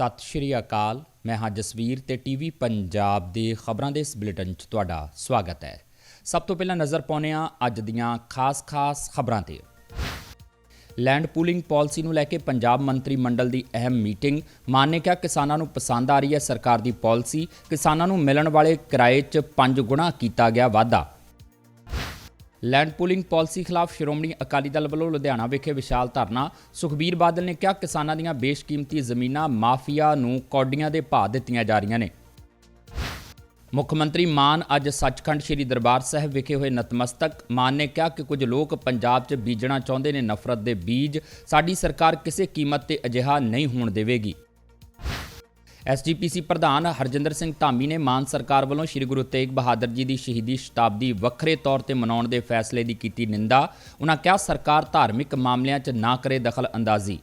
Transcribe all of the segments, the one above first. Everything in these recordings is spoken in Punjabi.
ਸਤਿ ਸ਼੍ਰੀ ਅਕਾਲ। ਮੈਂ ਹਾਂ ਜਸਵੀਰ ਤੇ ਟੀਵੀ ਪੰਜਾਬ ਦੇ ਖਬਰਾਂ ਦੇ ਇਸ ਬੁਲੇਟਿਨ 'ਚ ਤੁਹਾਡਾ ਸਵਾਗਤ ਹੈ। ਸਭ ਤੋਂ ਪਹਿਲਾਂ ਨਜ਼ਰ ਪਾਉਂਦੇ ਹਾਂ ਅੱਜ ਦੀਆਂ ਖਾਸ-ਖਾਸ ਖਬਰਾਂ ਤੇ। ਲੈਂਡ ਪੂਲਿੰਗ ਪਾਲਿਸੀ ਨੂੰ ਲੈ ਕੇ ਪੰਜਾਬ ਮੰਤਰੀ ਮੰਡਲ ਦੀ ਅਹਿਮ ਮੀਟਿੰਗ। ਮਾਨ ਨੇ ਕਿਹਾ, ਕਿਸਾਨਾਂ ਨੂੰ ਪਸੰਦ ਆ ਰਹੀ ਹੈ ਸਰਕਾਰ ਦੀ ਪਾਲਿਸੀ। ਕਿਸਾਨਾਂ ਨੂੰ ਮਿਲਣ ਵਾਲੇ ਕਿਰਾਏ 'ਚ 5 ਗੁਣਾ ਕੀਤਾ ਗਿਆ ਵਾਧਾ। ਲੈਂਡ ਪੂਲਿੰਗ ਪਾਲਿਸੀ ਖਿਲਾਫ ਸ਼੍ਰੋਮਣੀ ਅਕਾਲੀ ਦਲ ਵੱਲੋਂ ਲੁਧਿਆਣਾ ਵਿਖੇ ਵਿਸ਼ਾਲ ਧਰਨਾ। ਸੁਖਬੀਰ ਬਾਦਲ ਨੇ ਕਿਹਾ, ਕਿਸਾਨਾਂ ਦੀਆਂ ਬੇਸ਼ਕੀਮਤੀ ਜ਼ਮੀਨਾਂ ਮਾਫੀਆ ਨੂੰ ਕੌਡੀਆਂ ਦੇ ਭਾਅ ਦਿੱਤੀਆਂ ਜਾ ਰਹੀਆਂ ਨੇ। ਮੁੱਖ ਮੰਤਰੀ ਮਾਨ ਅੱਜ ਸੱਚਖੰਡ ਸ੍ਰੀ ਦਰਬਾਰ ਸਾਹਿਬ ਵਿਖੇ ਹੋਏ ਨਤਮਸਤਕ। ਮਾਨ ਨੇ ਕਿਹਾ ਕਿ ਕੁਝ ਲੋਕ ਪੰਜਾਬ 'ਚ ਬੀਜਣਾ ਚਾਹੁੰਦੇ ਨੇ, ਨਫ਼ਰਤ ਦੇ ਬੀਜ। ਸਾਡੀ ਸਰਕਾਰ ਕਿਸੇ ਕੀਮਤ ਤੇ ਅਜਿਹਾ ਨਹੀਂ ਹੋਣ ਦੇਵੇਗੀ। ਐਸਜੀਪੀਸੀ ਪ੍ਰਧਾਨ ਹਰਜਿੰਦਰ ਸਿੰਘ ਧਾਮੀ ਨੇ ਮਾਨ ਸਰਕਾਰ ਵੱਲੋਂ ਸ੍ਰੀ ਗੁਰੂ ਤੇਗ ਬਹਾਦਰ ਜੀ ਦੀ ਸ਼ਹੀਦੀ ਸ਼ਤਾਬਦੀ ਵੱਖਰੇ ਤੌਰ ਤੇ ਮਨਾਉਣ ਦੇ ਫੈਸਲੇ ਦੀ ਕੀਤੀ ਨਿੰਦਾ। ਉਹਨਾਂ ਕਿਹਾ, ਸਰਕਾਰ ਧਾਰਮਿਕ ਮਾਮਲਿਆਂ 'ਚ ਨਾ ਕਰੇ ਦਖਲ ਅੰਦਾਜ਼ੀ।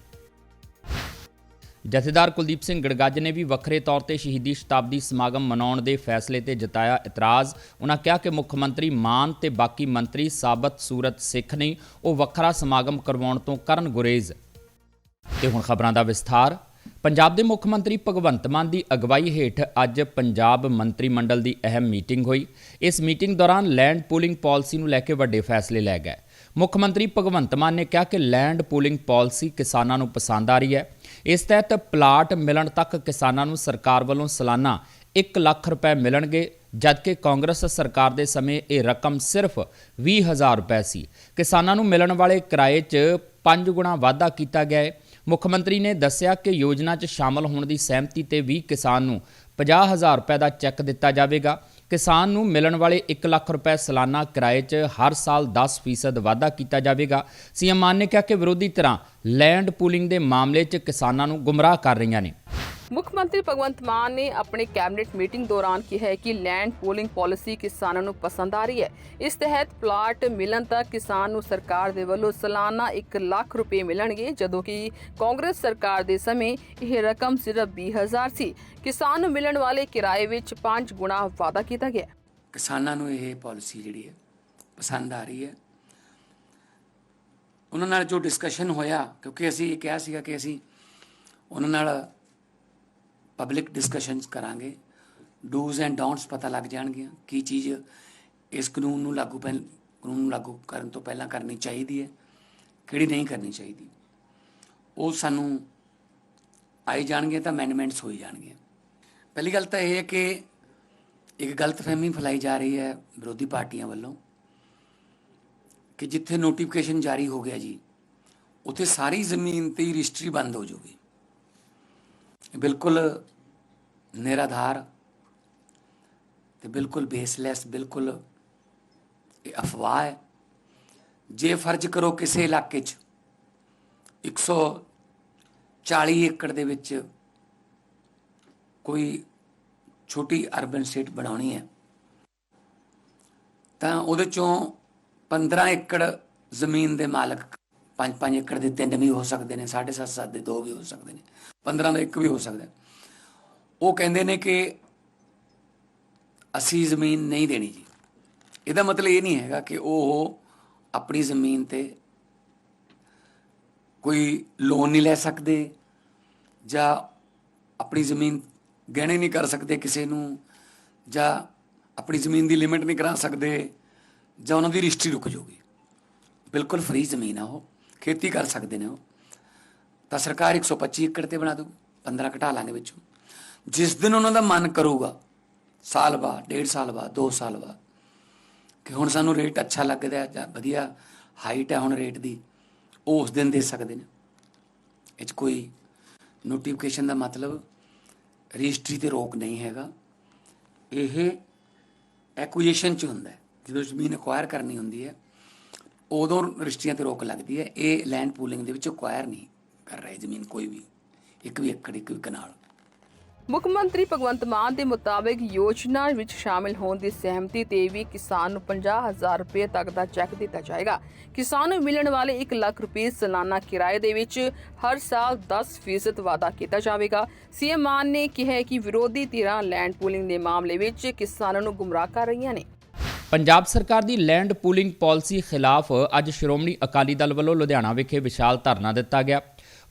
ਜਥੇਦਾਰ ਕੁਲਦੀਪ ਸਿੰਘ ਗੜਗੱਜ ਨੇ ਵੀ ਵੱਖਰੇ ਤੌਰ ਤੇ ਸ਼ਹੀਦੀ ਸ਼ਤਾਬਦੀ ਸਮਾਗਮ ਮਨਾਉਣ ਦੇ ਫੈਸਲੇ ਤੇ ਜਤਾਇਆ ਇਤਰਾਜ਼। ਉਹਨਾਂ ਕਿਹਾ ਕਿ ਮੁੱਖ ਮੰਤਰੀ ਮਾਨ ਤੇ ਬਾਕੀ ਮੰਤਰੀ ਸਾਬਤ ਸੂਰਤ ਸਿੱਖ ਨਹੀਂ ਉਹ ਵੱਖਰਾ ਸਮਾਗਮ ਕਰਵਾਉਣ ਤੋਂ ਕਰਨ ਗੁਰੇਜ਼। ਤੇ ਹੁਣ ਖਬਰਾਂ ਦਾ ਵਿਸਥਾਰ। ਪੰਜਾਬ ਦੇ ਮੁੱਖ ਮੰਤਰੀ ਭਗਵੰਤ ਮਾਨ ਦੀ ਅਗਵਾਈ ਹੇਠ ਅੱਜ ਪੰਜਾਬ ਮੰਤਰੀ ਮੰਡਲ ਦੀ ਅਹਿਮ ਮੀਟਿੰਗ ਹੋਈ। ਇਸ ਮੀਟਿੰਗ ਦੌਰਾਨ ਲੈਂਡ ਪੂਲਿੰਗ ਪਾਲਿਸੀ ਨੂੰ ਲੈ ਕੇ ਵੱਡੇ ਫੈਸਲੇ ਲਏ ਗਏ। ਮੁੱਖ ਮੰਤਰੀ ਭਗਵੰਤ ਮਾਨ ਨੇ ਕਿਹਾ ਕਿ ਲੈਂਡ ਪੂਲਿੰਗ ਪਾਲਿਸੀ ਕਿਸਾਨਾਂ ਨੂੰ ਪਸੰਦ ਆ ਰਹੀ ਹੈ। ਇਸ ਤਹਿਤ ਪਲਾਟ ਮਿਲਣ ਤੱਕ ਕਿਸਾਨਾਂ ਨੂੰ ਸਰਕਾਰ ਵੱਲੋਂ ਸਾਲਾਨਾ 1 ਲੱਖ ਰੁਪਏ ਮਿਲਣਗੇ, ਜਦਕਿ ਕਾਂਗਰਸ ਸਰਕਾਰ ਦੇ ਸਮੇਂ ਇਹ ਰਕਮ ਸਿਰਫ 20000 ਰੁਪਏ ਸੀ। ਕਿਸਾਨਾਂ ਨੂੰ ਮਿਲਣ ਵਾਲੇ ਕਿਰਾਏ 'ਚ 5 ਗੁਣਾ ਵਾਧਾ ਕੀਤਾ ਗਿਆ ਹੈ। ਮੁੱਖ ਮੰਤਰੀ ਨੇ ਦੱਸਿਆ ਕਿ ਯੋਜਨਾ 'ਚ ਸ਼ਾਮਲ ਹੋਣ ਦੀ ਸਹਿਮਤੀ ਤੇ ਵੀ ਕਿਸਾਨ ਨੂੰ 50000 ਰੁਪਏ ਦਾ ਚੈੱਕ ਦਿੱਤਾ ਜਾਵੇਗਾ। ਕਿਸਾਨ ਨੂੰ ਮਿਲਣ ਵਾਲੇ 1 ਲੱਖ ਰੁਪਏ ਸਾਲਾਨਾ ਕਿਰਾਏ 'ਚ ਹਰ ਸਾਲ 10% ਵਾਧਾ ਕੀਤਾ ਜਾਵੇਗਾ। ਸੀਐਮ ਮਾਨ ਨੇ ਕਿਹਾ ਕਿ ਵਿਰੋਧੀ ਧਿਰਾਂ ਲੈਂਡ ਪੂਲਿੰਗ ਦੇ ਮਾਮਲੇ 'ਚ ਕਿਸਾਨਾਂ ਨੂੰ ਗੁੰਮਰਾਹ ਕਰ ਰਹੀਆਂ ਨੇ। ਮੁੱਖ ਮੰਤਰੀ ਭਗਵੰਤ ਮਾਨ ਨੇ ਆਪਣੀ ਕੈਬਨਿਟ ਮੀਟਿੰਗ ਦੌਰਾਨ ਕਿਹਾ ਕਿ ਲੈਂਡ ਪੂਲਿੰਗ ਪਾਲਿਸੀ ਕਿਸਾਨਾਂ ਨੂੰ ਪਸੰਦ ਆ ਰਹੀ ਹੈ। ਇਸ ਤਹਿਤ ਪਲਾਟ ਮਿਲਣ ਤੱਕ ਕਿਸਾਨ ਨੂੰ ਸਰਕਾਰ ਦੇ ਵੱਲੋਂ ਸਾਲਾਨਾ 1 ਲੱਖ ਰੁਪਏ ਮਿਲਣਗੇ, ਜਦੋਂ ਕਿ ਕਾਂਗਰਸ ਸਰਕਾਰ ਦੇ ਸਮੇਂ ਇਹ ਰਕਮ ਸਿਰਫ 20000 ਸੀ। ਕਿਸਾਨ ਨੂੰ ਮਿਲਣ ਵਾਲੇ ਕਿਰਾਏ ਵਿੱਚ 5 ਗੁਣਾ ਵਾਧਾ ਕੀਤਾ ਗਿਆ। ਕਿਸਾਨਾਂ ਨੂੰ ਇਹ ਪਾਲਿਸੀ ਜਿਹੜੀ ਹੈ, ਪਸੰਦ ਆ ਰਹੀ ਹੈ। ਉਹਨਾਂ ਨਾਲ ਜੋ ਡਿਸਕਸ਼ਨ ਹੋਇਆ, ਕਿਉਂਕਿ ਅਸੀਂ ਇਹ ਕਿਹਾ ਸੀਗਾ ਕਿ ਅਸੀਂ ਉਹਨਾਂ ਨਾਲ ਪਬਲਿਕ ਡਿਸਕਸ਼ਨਸ ਕਰਾਂਗੇ। ਡੂਜ਼ ਐਂਡ ਡੋਂਟਸ ਪਤਾ ਲੱਗ ਜਾਣਗੀਆਂ ਕੀ ਚੀਜ਼ ਇਸ ਕਾਨੂੰਨ ਨੂੰ ਲਾਗੂ ਪਹਿਲ, ਕਾਨੂੰਨ ਨੂੰ ਲਾਗੂ ਕਰਨ ਤੋਂ ਪਹਿਲਾਂ ਕਰਨੀ ਚਾਹੀਦੀ ਹੈ, ਕਿਹੜੀ ਨਹੀਂ ਕਰਨੀ ਚਾਹੀਦੀ। ਉਹ ਸਾਨੂੰ ਆਈ ਜਾਣਗੇ ਤਾਂ ਅਮੈਂਡਮੈਂਟਸ ਹੋਈ ਜਾਣਗੀਆਂ। ਪਹਿਲੀ ਗੱਲ ਤਾਂ ਇਹ ਹੈ ਕਿ ਇੱਕ ਗਲਤਫਹਿਮੀ ਫੈਲਾਈ ਜਾ ਰਹੀ ਹੈ ਵਿਰੋਧੀ ਪਾਰਟੀਆਂ ਵੱਲੋਂ ਕਿ ਜਿੱਥੇ ਨੋਟੀਫਿਕੇਸ਼ਨ ਜਾਰੀ ਹੋ ਗਿਆ ਜੀ, ਉੱਥੇ ਸਾਰੀ ਜ਼ਮੀਨ ਤੇ ਰਜਿਸਟਰੀ ਬੰਦ ਹੋ ਜਾਊਗੀ। ਬਿਲਕੁਲ ਨਿਰਾਧਾਰ ਤੇ ਬਿਲਕੁਲ ਬੇਸਲੈਸ ਬਿਲਕੁਲ ਇਹ ਅਫਵਾਹ ਹੈ। ਜੇ ਫਰਜ਼ ਕਰੋ ਕਿਸੇ ਇਲਾਕੇ 'ਚ 140 ਏਕੜ ਦੇ ਵਿੱਚ ਕੋਈ ਛੋਟੀ ਅਰਬਨ ਸਟੇਟ ਬਣਾਉਣੀ ਹੈ, ਤਾਂ ਉਹਦੇ ਚੋਂ 15 ਏਕੜ ਜ਼ਮੀਨ ਦੇ ਮਾਲਕ 5-5 ਏਕੜ ਦੇ ਤਿੰਨ ਵੀ ਹੋ ਸਕਦੇ ਨੇ 7.5 ਦੇ ਦੋ ਵੀ ਹੋ ਸਕਦੇ ਨੇ 15 ਦਾ ਇੱਕ ਵੀ ਹੋ ਸਕਦਾ ਉਹ ਕਹਿੰਦੇ ਨੇ ਕਿ ਅਸੀਂ ਜ਼ਮੀਨ ਨਹੀਂ ਦੇਣੀ ਜੀ। ਇਹਦਾ ਮਤਲਬ ਇਹ ਨਹੀਂ ਹੈਗਾ ਕਿ ਉਹ ਆਪਣੀ ਜ਼ਮੀਨ ਤੇ ਕੋਈ ਲੋਨ ਨਹੀਂ ਲੈ ਸਕਦੇ ਜਾਂ ਆਪਣੀ ਜ਼ਮੀਨ ਗਹਿਣੇ ਨਹੀਂ ਕਰ ਸਕਦੇ ਕਿਸੇ ਨੂੰ ਜਾਂ ਆਪਣੀ ਜ਼ਮੀਨ ਦੀ ਲਿਮਿਟ ਨਹੀਂ ਕਰਾ ਸਕਦੇ ਜਾਂ ਉਹਨਾਂ ਦੀ ਰਜਿਸਟਰੀ ਰੁਕ ਜਾਊਗੀ। ਬਿਲਕੁਲ ਫ੍ਰੀ ਜ਼ਮੀਨ ਆ ਉਹ। ਖੇਤੀ ਕਰ ਸਕਦੇ ਨੇ ਉਹ। ਤਾਂ ਸਰਕਾਰ 125 ਏਕੜ ਤੇ ਬਣਾ ਦੂ 15 ਘਟਾ ਲਾਂਗੇ ਵਿੱਚੋਂ। ਜਿਸ ਦਿਨ ਉਹਨਾਂ ਦਾ ਮਨ ਕਰੂਗਾ, ਸਾਲ ਬਾਅਦ, ਡੇਢ ਸਾਲ ਬਾਅਦ 2 ਸਾਲ ਬਾਅਦ, ਕਿ ਹੁਣ ਸਾਨੂੰ ਰੇਟ ਅੱਛਾ ਲੱਗਦਾ ਹੈ ਜਾਂ ਵਧੀਆ ਹਾਈਟ ਹੈ ਹੁਣ ਰੇਟ ਦੀ ਉਹ ਉਸ ਦਿਨ ਦੇ ਸਕਦੇ ਨੇ। ਇਹ 'ਚ ਕੋਈ ਨੋਟੀਫਿਕੇਸ਼ਨ ਦਾ ਮਤਲਬ ਰਜਿਸਟਰੀ ਤੇ ਰੋਕ ਨਹੀਂ ਹੈਗਾ। ਇਹ ਐਕੁਜੀਸ਼ਨ ਚ ਹੁੰਦਾ ਜਦੋਂ ਜ਼ਮੀਨ ਅਕਵਾਇਰ ਕਰਨੀ ਹੁੰਦੀ ਹੈ ਉਦੋਂ ਰਜਿਸਟਰੀਆਂ ਤੇ ਰੋਕ ਲੱਗਦੀ ਹੈ। ਇਹ ਲੈਂਡ ਪੂਲਿੰਗ ਦੇ ਵਿੱਚ ਅਕਵਾਇਰ ਨਹੀਂ ਕਰ ਰਹੇ ਜ਼ਮੀਨ ਕੋਈ ਵੀ। ਇੱਕ ਵੀ ਏਕੜ, ਇੱਕ ਵੀ ਕਨਾਲ। ਮੁੱਖ ਮੰਤਰੀ ਭਗਵੰਤ ਮਾਨ ਦੇ ਮੁਤਾਬਕ ਯੋਜਨਾ ਵਿੱਚ ਸ਼ਾਮਿਲ ਹੋਣ ਦੀ ਸਹਿਮਤੀ ਤੇ ਵੀ ਕਿਸਾਨ ਨੂੰ 50000 ਰੁਪਏ ਤੱਕ ਦਾ ਚੈੱਕ ਦਿੱਤਾ ਜਾਏਗਾ। ਕਿਸਾਨ ਨੂੰ ਮਿਲਣ ਵਾਲੇ 1 ਲੱਖ ਰੁਪਏ ਸਾਲਾਨਾ ਕਿਰਾਏ ਦੇ ਵਿੱਚ ਹਰ ਸਾਲ 10% ਵਾਧਾ ਕੀਤਾ ਜਾਵੇਗਾ। ਸੀਐਮ ਮਾਨ ਨੇ ਕਿਹਾ ਕਿ ਵਿਰੋਧੀ ਧਿਰਾਂ ਲੈਂਡ ਪੂਲਿੰਗ ਦੇ ਮਾਮਲੇ ਵਿੱਚ ਕਿਸਾਨਾਂ ਨੂੰ ਗੁੰਮਰਾਹ ਕਰ ਰਹੀਆਂ ਨੇ। ਪੰਜਾਬ ਸਰਕਾਰ ਦੀ ਲੈਂਡ ਪੂਲਿੰਗ ਪਾਲਿਸੀ ਖਿਲਾਫ ਅੱਜ ਸ਼੍ਰੋਮਣੀ ਅਕਾਲੀ ਦਲ ਵੱਲੋਂ ਲੁਧਿਆਣਾ ਵਿਖੇ ਵਿਸ਼ਾਲ ਧਰਨਾ ਦਿੱਤਾ ਗਿਆ।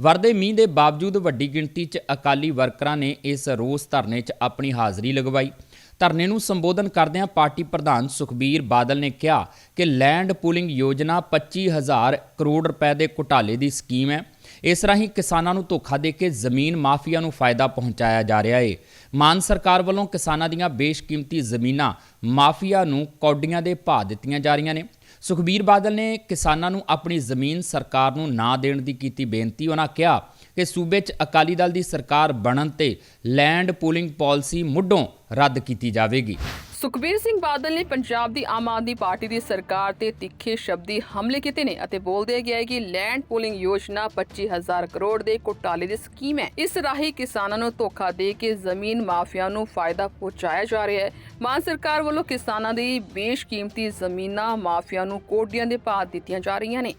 ਵਰਦੇ ਮੀਂਹ ਦੇ ਬਾਵਜੂਦ ਵੱਡੀ ਗਿਣਤੀ 'ਚ ਅਕਾਲੀ ਵਰਕਰਾਂ ਨੇ ਇਸ ਰੋਸ ਧਰਨੇ 'ਚ ਆਪਣੀ ਹਾਜ਼ਰੀ ਲਗਵਾਈ। ਧਰਨੇ ਨੂੰ ਸੰਬੋਧਨ ਕਰਦਿਆਂ ਪਾਰਟੀ ਪ੍ਰਧਾਨ ਸੁਖਬੀਰ ਬਾਦਲ ਨੇ ਕਿਹਾ ਕਿ ਲੈਂਡ ਪੂਲਿੰਗ ਯੋਜਨਾ 25000 ਕਰੋੜ ਰੁਪਏ ਦੇ ਘੁਟਾਲੇ ਦੀ ਸਕੀਮ ਹੈ। ਇਸ ਰਾਹੀਂ ਕਿਸਾਨਾਂ ਨੂੰ ਧੋਖਾ ਦੇ ਕੇ ਜ਼ਮੀਨ ਮਾਫੀਆ ਨੂੰ ਫਾਇਦਾ ਪਹੁੰਚਾਇਆ ਜਾ ਰਿਹਾ ਏ। ਮਾਨ ਸਰਕਾਰ ਵੱਲੋਂ ਕਿਸਾਨਾਂ ਦੀਆਂ ਬੇਸ਼ਕੀਮਤੀ ਜ਼ਮੀਨਾਂ ਮਾਫੀਆ ਨੂੰ ਕੌਡੀਆਂ ਦੇ ਭਾਅ ਦਿੱਤੀਆਂ ਜਾ ਰਹੀਆਂ ਨੇ। ਸੁਖਬੀਰ ਬਾਦਲ ਨੇ ਕਿਸਾਨਾਂ ਨੂੰ ਆਪਣੀ ਜ਼ਮੀਨ ਸਰਕਾਰ ਨੂੰ ਨਾ ਦੇਣ ਦੀ ਕੀਤੀ ਬੇਨਤੀ। ਉਹਨਾਂ ਕਿਹਾ ਕਿ ਸੂਬੇ 'ਚ ਅਕਾਲੀ ਦਲ ਦੀ ਸਰਕਾਰ ਬਣਨ ਤੇ ਲੈਂਡ ਪੂਲਿੰਗ ਪਾਲਿਸੀ ਮੁੱਢੋਂ ਰੱਦ ਕੀਤੀ ਜਾਵੇਗੀ। ਸੁਖਬੀਰ ਸਿੰਘ ਬਾਦਲ ਨੇ ਪੰਜਾਬ ਦੀ ਆਮ ਆਦਮੀ ਪਾਰਟੀ ਦੀ ਸਰਕਾਰ ਤੇ ਤਿੱਖੇ ਸ਼ਬਦੀ ਹਮਲੇ ਕੀਤੇ ਨੇ ਅਤੇ ਬੋਲਦੇ ਗਿਆ ਹੈ ਕਿ ਲੈਂਡ ਪੂਲਿੰਗ ਯੋਜਨਾ 25000 ਕਰੋੜ ਦੇ ਘੁਟਾਲੇ ਦੀ ਸਕੀਮ ਹੈ। ਇਸ ਰਾਹੀਂ ਕਿਸਾਨਾਂ ਨੂੰ ਧੋਖਾ ਦੇ ਕੇ ਜ਼ਮੀਨ ਮਾਫੀਆ ਨੂੰ ਫਾਇਦਾ ਪਹੁੰਚਾਇਆ ਜਾ ਰਿਹਾ ਹੈ। ਮਾਨ ਸਰਕਾਰ ਵੱਲੋਂ ਕਿਸਾਨਾਂ ਦੀ ਬੇਸ਼ਕੀਮਤੀ ਜ਼ਮੀਨਾਂ ਮਾਫੀਆ ਨੂੰ ਕੋਡੀਆਂ ਦੇ ਭਾਅ ਦਿੱਤੀਆਂ ਜਾ ਰਹੀਆਂ ਨੇ।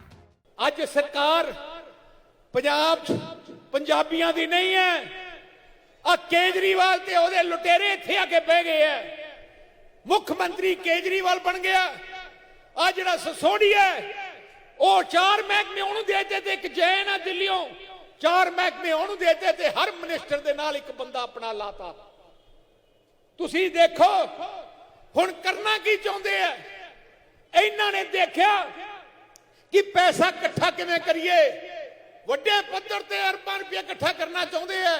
ਅੱਜ ਸਰਕਾਰ ਪੰਜਾਬ 'ਚ ਪੰਜਾਬੀਆਂ ਦੀ ਨਹੀਂ ਹੈ। ਆ ਕੇਜਰੀਵਾਲ ਤੇ ਉਹਦੇ ਲੁਟੇਰੇ ਇੱਥੇ ਆ ਕੇ ਬਹਿ ਗਏ ਐ ਮੁੱਖ ਮੰਤਰੀ ਕੇਜਰੀਵਾਲ ਬਣ ਗਿਆ। ਆ ਜਿਹੜਾ ਸਸੋਡੀਆ ਹੈ, ਉਹ ਚਾਰ ਮਹਿਕਮੇ ਉਹਨੂੰ ਦੇ ਦਿੱਤੇ ਤੇ ਇੱਕ ਜੈਨ ਆ ਦਿੱਲੀੋਂ। ਚਾਰ ਮਹਿਕਮੇ ਉਹਨੂੰ ਦੇ ਤੇ ਹਰ ਮਿਨਿਸਟਰ ਦੇ ਨਾਲ ਇੱਕ ਬੰਦਾ ਆਪਣਾ ਲਾਤਾ। ਤੁਸੀਂ ਦੇਖੋ ਹੁਣ ਕਰਨਾ ਕੀ ਚਾਹੁੰਦੇ ਐ ਇਹਨਾਂ ਨੇ ਦੇਖਿਆ ਕਿ ਪੈਸਾ ਇਕੱਠਾ ਕਿਵੇਂ ਕਰੀਏ? ਵੱਡੇ ਪੱਧਰ ਤੇ ਅਰਬਾਂ ਰੁਪਏ ਇਕੱਠਾ ਕਰਨਾ ਚਾਹੁੰਦੇ ਐ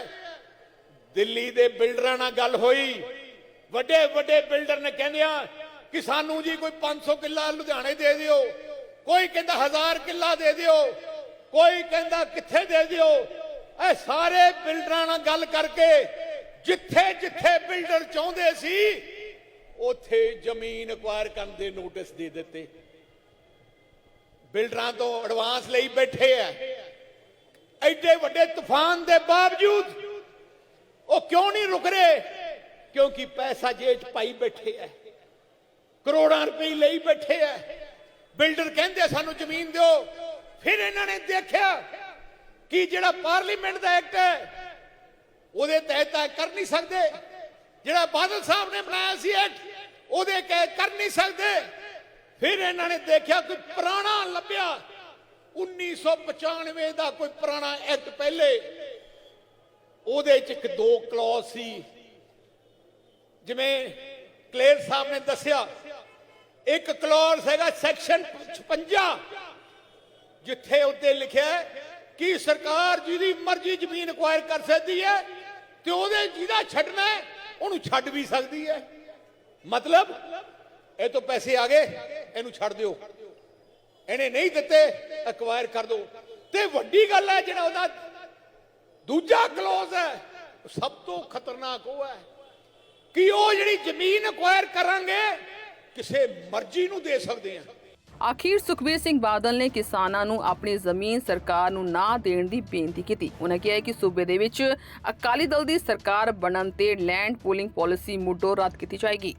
ਦਿੱਲੀ ਦੇ ਬਿਲਡਰਾਂ ਨਾਲ ਗੱਲ ਹੋਈ। ਵੱਡੇ ਵੱਡੇ ਬਿਲਡਰ ਨੇ ਕਹਿੰਦਿਆ ਕਿ ਸਾਨੂੰ ਜੀ ਕੋਈ 500 ਕਿੱਲਾ ਲੁਧਿਆਣੇ ਦੇ ਦਿਓ, ਕੋਈ ਕਹਿੰਦਾ 1000 ਕਿੱਲਾ ਦੇ ਦਿਓ, ਕੋਈ ਕਹਿੰਦਾ ਕਿੱਥੇ ਦੇ ਦਿਓ। ਇਹ ਸਾਰੇ ਬਿਲਡਰਾਂ ਨਾਲ ਗੱਲ ਕਰਕੇ ਜਿੱਥੇ ਜਿੱਥੇ ਬਿਲਡਰ ਚਾਹੁੰਦੇ ਸੀ, ਉੱਥੇ ਜ਼ਮੀਨ ਅਕਵਾਇਰ ਕਰਨ ਦੇ ਨੋਟਿਸ ਦੇ ਦਿੱਤੇ। ਬਿਲਡਰਾਂ ਤੋਂ ਐਡਵਾਂਸ ਲਈ ਬੈਠੇ ਆ। ਐਡੇ ਵੱਡੇ ਤੂਫਾਨ ਦੇ ਬਾਵਜੂਦ ਉਹ ਕਿਉਂ ਨਹੀਂ ਰੁਕ ਰਹੇ? ਕਿਉਂਕਿ ਪੈਸਾ ਜੇਬ ਪਾਈ ਬੈਠੇ ਐ। ਕਰੋੜਾਂ ਰੁਪਏ ਲਈ ਬੈਠੇ ਐ। ਬਿਲਡਰ ਕਹਿੰਦੇ ਸਾਨੂੰ ਜ਼ਮੀਨ ਦਿਓ। ਫਿਰ ਇਹਨਾਂ ਨੇ ਦੇਖਿਆ ਕਿ ਜਿਹੜਾ ਪਾਰਲੀਮੈਂਟ ਦਾ ਐਕਟ ਹੈ ਉਹਦੇ ਤਹਿਤ ਕਰ ਨਹੀਂ ਸਕਦੇ। ਜਿਹੜਾ ਬਾਦਲ ਸਾਹਿਬ ਨੇ ਬਣਾਇਆ ਸੀ ਐਕਟ, ਉਹਦੇ ਕਹਿ ਕਰ ਨਹੀਂ ਸਕਦੇ। ਫਿਰ ਇਹਨਾਂ ਨੇ ਦੇਖਿਆ ਕੋਈ ਪੁਰਾਣਾ ਲੱਭਿਆ 1995 ਦਾ ਕੋਈ ਪੁਰਾਣਾ ਐਕਟ ਪਹਿਲੇ, ਉਹਦੇ ਚ ਇੱਕ ਦੋ ਕਲੌਜ਼ ਸੀ। ਜਿਵੇਂ ਕਲੇਰ ਸਾਹਿਬ ਨੇ ਦੱਸਿਆ, ਇੱਕ ਕਲੌਜ਼ ਹੈਗਾ ਸੈਕਸ਼ਨ 56 ਜਿੱਥੇ ਉੱਤੇ ਲਿਖਿਆ ਕਿ ਸਰਕਾਰ ਜਿਹਦੀ ਮਰਜ਼ੀ ਜ਼ਮੀਨ ਅਕਵਾਇਰ ਕਰ ਸਕਦੀ ਹੈ ਤੇ ਉਹਦੇ ਜਿਹਦਾ ਛੱਡਣਾ ਉਹਨੂੰ ਛੱਡ ਵੀ ਸਕਦੀ ਹੈ। ਮਤਲਬ, ਇਹ ਤੋਂ ਪੈਸੇ ਆ ਗਏ, ਇਹਨੂੰ ਛੱਡ ਦਿਓ। ਇਹਨੇ ਨਹੀਂ ਦਿੱਤੇ ਅਕਵਾਇਰ ਕਰ ਦਿਓ ਤੇ ਵੱਡੀ ਗੱਲ ਹੈ ਜਿਹੜਾ ਉਹਦਾ ਦੂਜਾ ਕਲੋਜ਼ ਹੈ ਸਭ ਤੋਂ ਖਤਰਨਾਕ ਉਹ ਹੈ ਕਿ ਉਹ ਜਿਹੜੀ ਜ਼ਮੀਨ ਅਕਵਾਇਰ ਕਰਾਂਗੇ, ਕਿਸੇ ਮਰਜ਼ੀ ਨੂੰ ਦੇ ਸਕਦੇ ਆ ਆਖਿਰ ਸੁਖਬੀਰ ਸਿੰਘ ਬਾਦਲ ਨੇ ਕਿਸਾਨਾਂ ਨੂੰ ਆਪਣੀ ਜ਼ਮੀਨ ਸਰਕਾਰ ਨੂੰ ਨਾ ਦੇਣ ਦੀ ਬੇਨਤੀ ਕੀਤੀ। ਉਹਨਾਂ ਕਿਹਾ ਕਿ ਸੂਬੇ ਦੇ ਵਿੱਚ ਅਕਾਲੀ ਦਲ ਦੀ ਸਰਕਾਰ ਬਣਨ ਤੇ ਲੈਂਡ ਪੂਲਿੰਗ ਪਾਲਿਸੀ ਮੁੱਢੋਂ ਰੱਦ ਕੀਤੀ ਜਾਏਗੀ।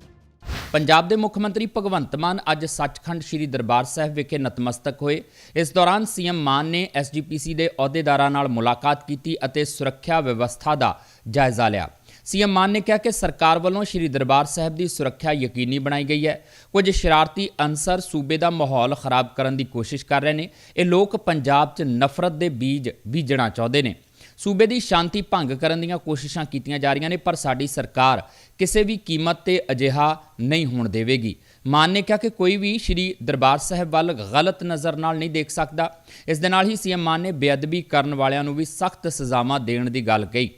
ਪੰਜਾਬ ਦੇ ਮੁੱਖ ਮੰਤਰੀ ਭਗਵੰਤ ਮਾਨ ਅੱਜ ਸੱਚਖੰਡ ਸ੍ਰੀ ਦਰਬਾਰ ਸਾਹਿਬ ਵਿਖੇ ਨਤਮਸਤਕ ਹੋਏ। ਇਸ ਦੌਰਾਨ ਸੀਐਮ ਮਾਨ ਨੇ ਐਸਜੀਪੀਸੀ ਦੇ ਅਹੁਦੇਦਾਰਾਂ ਨਾਲ ਮੁਲਾਕਾਤ ਕੀਤੀ ਅਤੇ ਸੁਰੱਖਿਆ ਵਿਵਸਥਾ ਦਾ ਜਾਇਜ਼ਾ ਲਿਆ। ਸੀਐਮ ਮਾਨ ਨੇ ਕਿਹਾ ਕਿ ਸਰਕਾਰ ਵੱਲੋਂ ਸ੍ਰੀ ਦਰਬਾਰ ਸਾਹਿਬ ਦੀ ਸੁਰੱਖਿਆ ਯਕੀਨੀ ਬਣਾਈ ਗਈ ਹੈ। ਕੁਝ ਸ਼ਰਾਰਤੀ ਅਨਸਰ ਸੂਬੇ ਦਾ ਮਾਹੌਲ ਖਰਾਬ ਕਰਨ ਦੀ ਕੋਸ਼ਿਸ਼ ਕਰ ਰਹੇ ਨੇ। ਇਹ ਲੋਕ ਪੰਜਾਬ 'ਚ ਨਫ਼ਰਤ ਦੇ ਬੀਜ ਬੀਜਣਾ ਚਾਹੁੰਦੇ ਨੇ। ਸੂਬੇ ਦੀ ਸ਼ਾਂਤੀ ਭੰਗ ਕਰਨ ਦੀਆਂ ਕੋਸ਼ਿਸ਼ਾਂ ਕੀਤੀਆਂ ਜਾ ਰਹੀਆਂ ਨੇ, ਪਰ ਸਾਡੀ ਸਰਕਾਰ ਕਿਸੇ ਵੀ ਕੀਮਤ ਤੇ ਅਜਿਹਾ ਨਹੀਂ ਹੋਣ ਦੇਵੇਗੀ। ਮਾਨ ਨੇ ਕਿਹਾ ਕਿ ਕੋਈ ਵੀ ਸ਼੍ਰੀ ਦਰਬਾਰ ਸਾਹਿਬ ਵੱਲ ਗਲਤ ਨਜ਼ਰ ਨਾਲ ਨਹੀਂ ਦੇਖ ਸਕਦਾ। ਇਸ ਦੇ ਨਾਲ ਹੀ ਸੀਐਮ ਮਾਨ ਨੇ ਬੇਅਦਬੀ ਕਰਨ ਵਾਲਿਆਂ ਨੂੰ ਵੀ ਸਖਤ ਸਜ਼ਾਵਾਂ ਦੇਣ ਦੀ ਗੱਲ ਕਹੀ।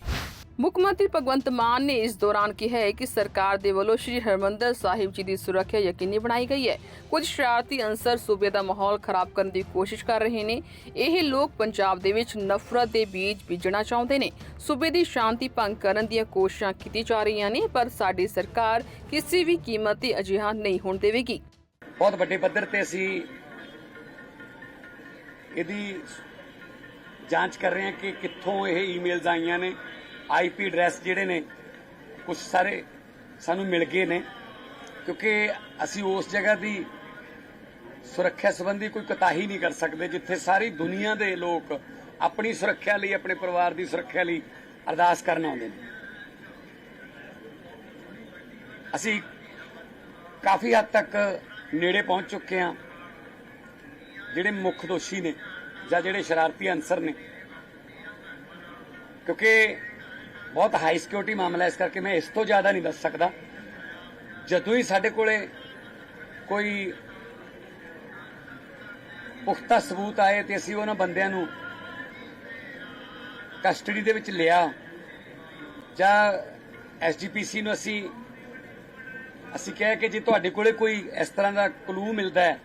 ਮੁੱਖ ਮੰਤਰੀ ਭਗਵੰਤ ਮਾਨ ਨੇ ਇਸ ਦੌਰਾਨ ਕਿਹਾ ਕਿ ਸਰਕਾਰ ਦੇ ਵੱਲੋਂ ਸ਼੍ਰੀ ਹਰਮੰਦਰ ਸਾਹਿਬ ਜੀ ਦੀ ਸੁਰੱਖਿਆ ਯਕੀਨੀ ਬਣਾਈ ਗਈ ਹੈ। ਕੁਝ ਸ਼ਰਾਰਤੀ ਅੰਸਰ ਸੂਬੇ ਦਾ ਮਾਹੌਲ ਖਰਾਬ ਕਰਨ ਦੀ ਕੋਸ਼ਿਸ਼ ਕਰ ਰਹੇ ਨੇ। ਇਹ ਲੋਕ ਪੰਜਾਬ ਦੇ ਵਿੱਚ ਨਫ਼ਰਤ ਦੇ ਬੀਜ ਬੀਜਣਾ ਚਾਹੁੰਦੇ ਨੇ। ਸੂਬੇ ਦੀ ਸ਼ਾਂਤੀ ਭੰਗ ਕਰਨ ਦੀਆਂ ਕੋਸ਼ਿਸ਼ਾਂ ਕੀਤੀ ਜਾ ਰਹੀਆਂ ਨੇ, ਪਰ ਸਾਡੀ ਸਰਕਾਰ ਕਿਸੇ ਵੀ ਕੀਮਤ ਤੇ ਅਜਿਹਾ ਨਹੀਂ ਹੋਣ ਦੇਵੇਗੀ। ਬਹੁਤ ਵੱਡੇ ਪੱਧਰ ਤੇ ਅਸੀਂ ਇਹਦੀ ਜਾਂਚ ਕਰ ਰਹੇ ਹਾਂ ਕਿ ਕਿੱਥੋਂ ਇਹ ਈਮੇਲਸ ਆਈਆਂ ਨੇ। ਆਈਪੀ ਐਡਰੈਸ ਜਿਹੜੇ ਨੇ ਕੁਝ ਸਾਰੇ ਸਾਨੂੰ ਮਿਲ ਗਏ ਨੇ, ਕਿਉਂਕਿ ਅਸੀਂ ਉਸ ਜਗ੍ਹਾ ਦੀ ਸੁਰੱਖਿਆ ਸੰਬੰਧੀ ਕੋਈ ਕਤਾਹੀ ਨਹੀਂ ਕਰ ਸਕਦੇ, ਜਿੱਥੇ ਸਾਰੀ ਦੁਨੀਆ ਦੇ ਲੋਕ ਆਪਣੀ ਸੁਰੱਖਿਆ ਲਈ, ਆਪਣੇ ਪਰਿਵਾਰ ਦੀ ਸੁਰੱਖਿਆ ਲਈ ਅਰਦਾਸ ਕਰਨ ਆਉਂਦੇ ਨੇ। ਅਸੀਂ ਕਾਫੀ ਹੱਦ ਤੱਕ ਨੇੜੇ ਪਹੁੰਚ ਚੁੱਕੇ ਹਾਂ, ਜਿਹੜੇ ਮੁੱਖ ਦੋਸ਼ੀ ਨੇ ਜਾਂ ਜਿਹੜੇ ਸ਼ਰਾਰਤੀ ਅਨਸਰ ਨੇ, ਕਿਉਂਕਿ ਬਹੁਤ ਹਾਈ ਸਿਕਿਉਰਿਟੀ ਮਾਮਲਾ ਇਸ ਕਰਕੇ ਮੈਂ ਇਸ ਤੋਂ ਜ਼ਿਆਦਾ ਨਹੀਂ ਦੱਸ ਸਕਦਾ। ਜਦੋਂ ਹੀ ਸਾਡੇ ਕੋਲੇ ਕੋਈ ਪੁਖਤਾ ਸਬੂਤ ਆਏ ਤੇ ਅਸੀਂ ਉਹਨਾਂ ਬੰਦਿਆਂ ਨੂੰ ਕਸਟਡੀ ਦੇ ਵਿੱਚ ਲਿਆ ਜਾਂ ਐਸਜੀਪੀਸੀ ਨੂੰ ਅਸੀਂ ਅਸੀਂ ਕਿਹਾ ਕਿ ਜੇ ਤੁਹਾਡੇ ਕੋਲੇ ਕੋਈ ਇਸ ਤਰ੍ਹਾਂ ਦਾ ਕਲੂ ਮਿਲਦਾ ਹੈ,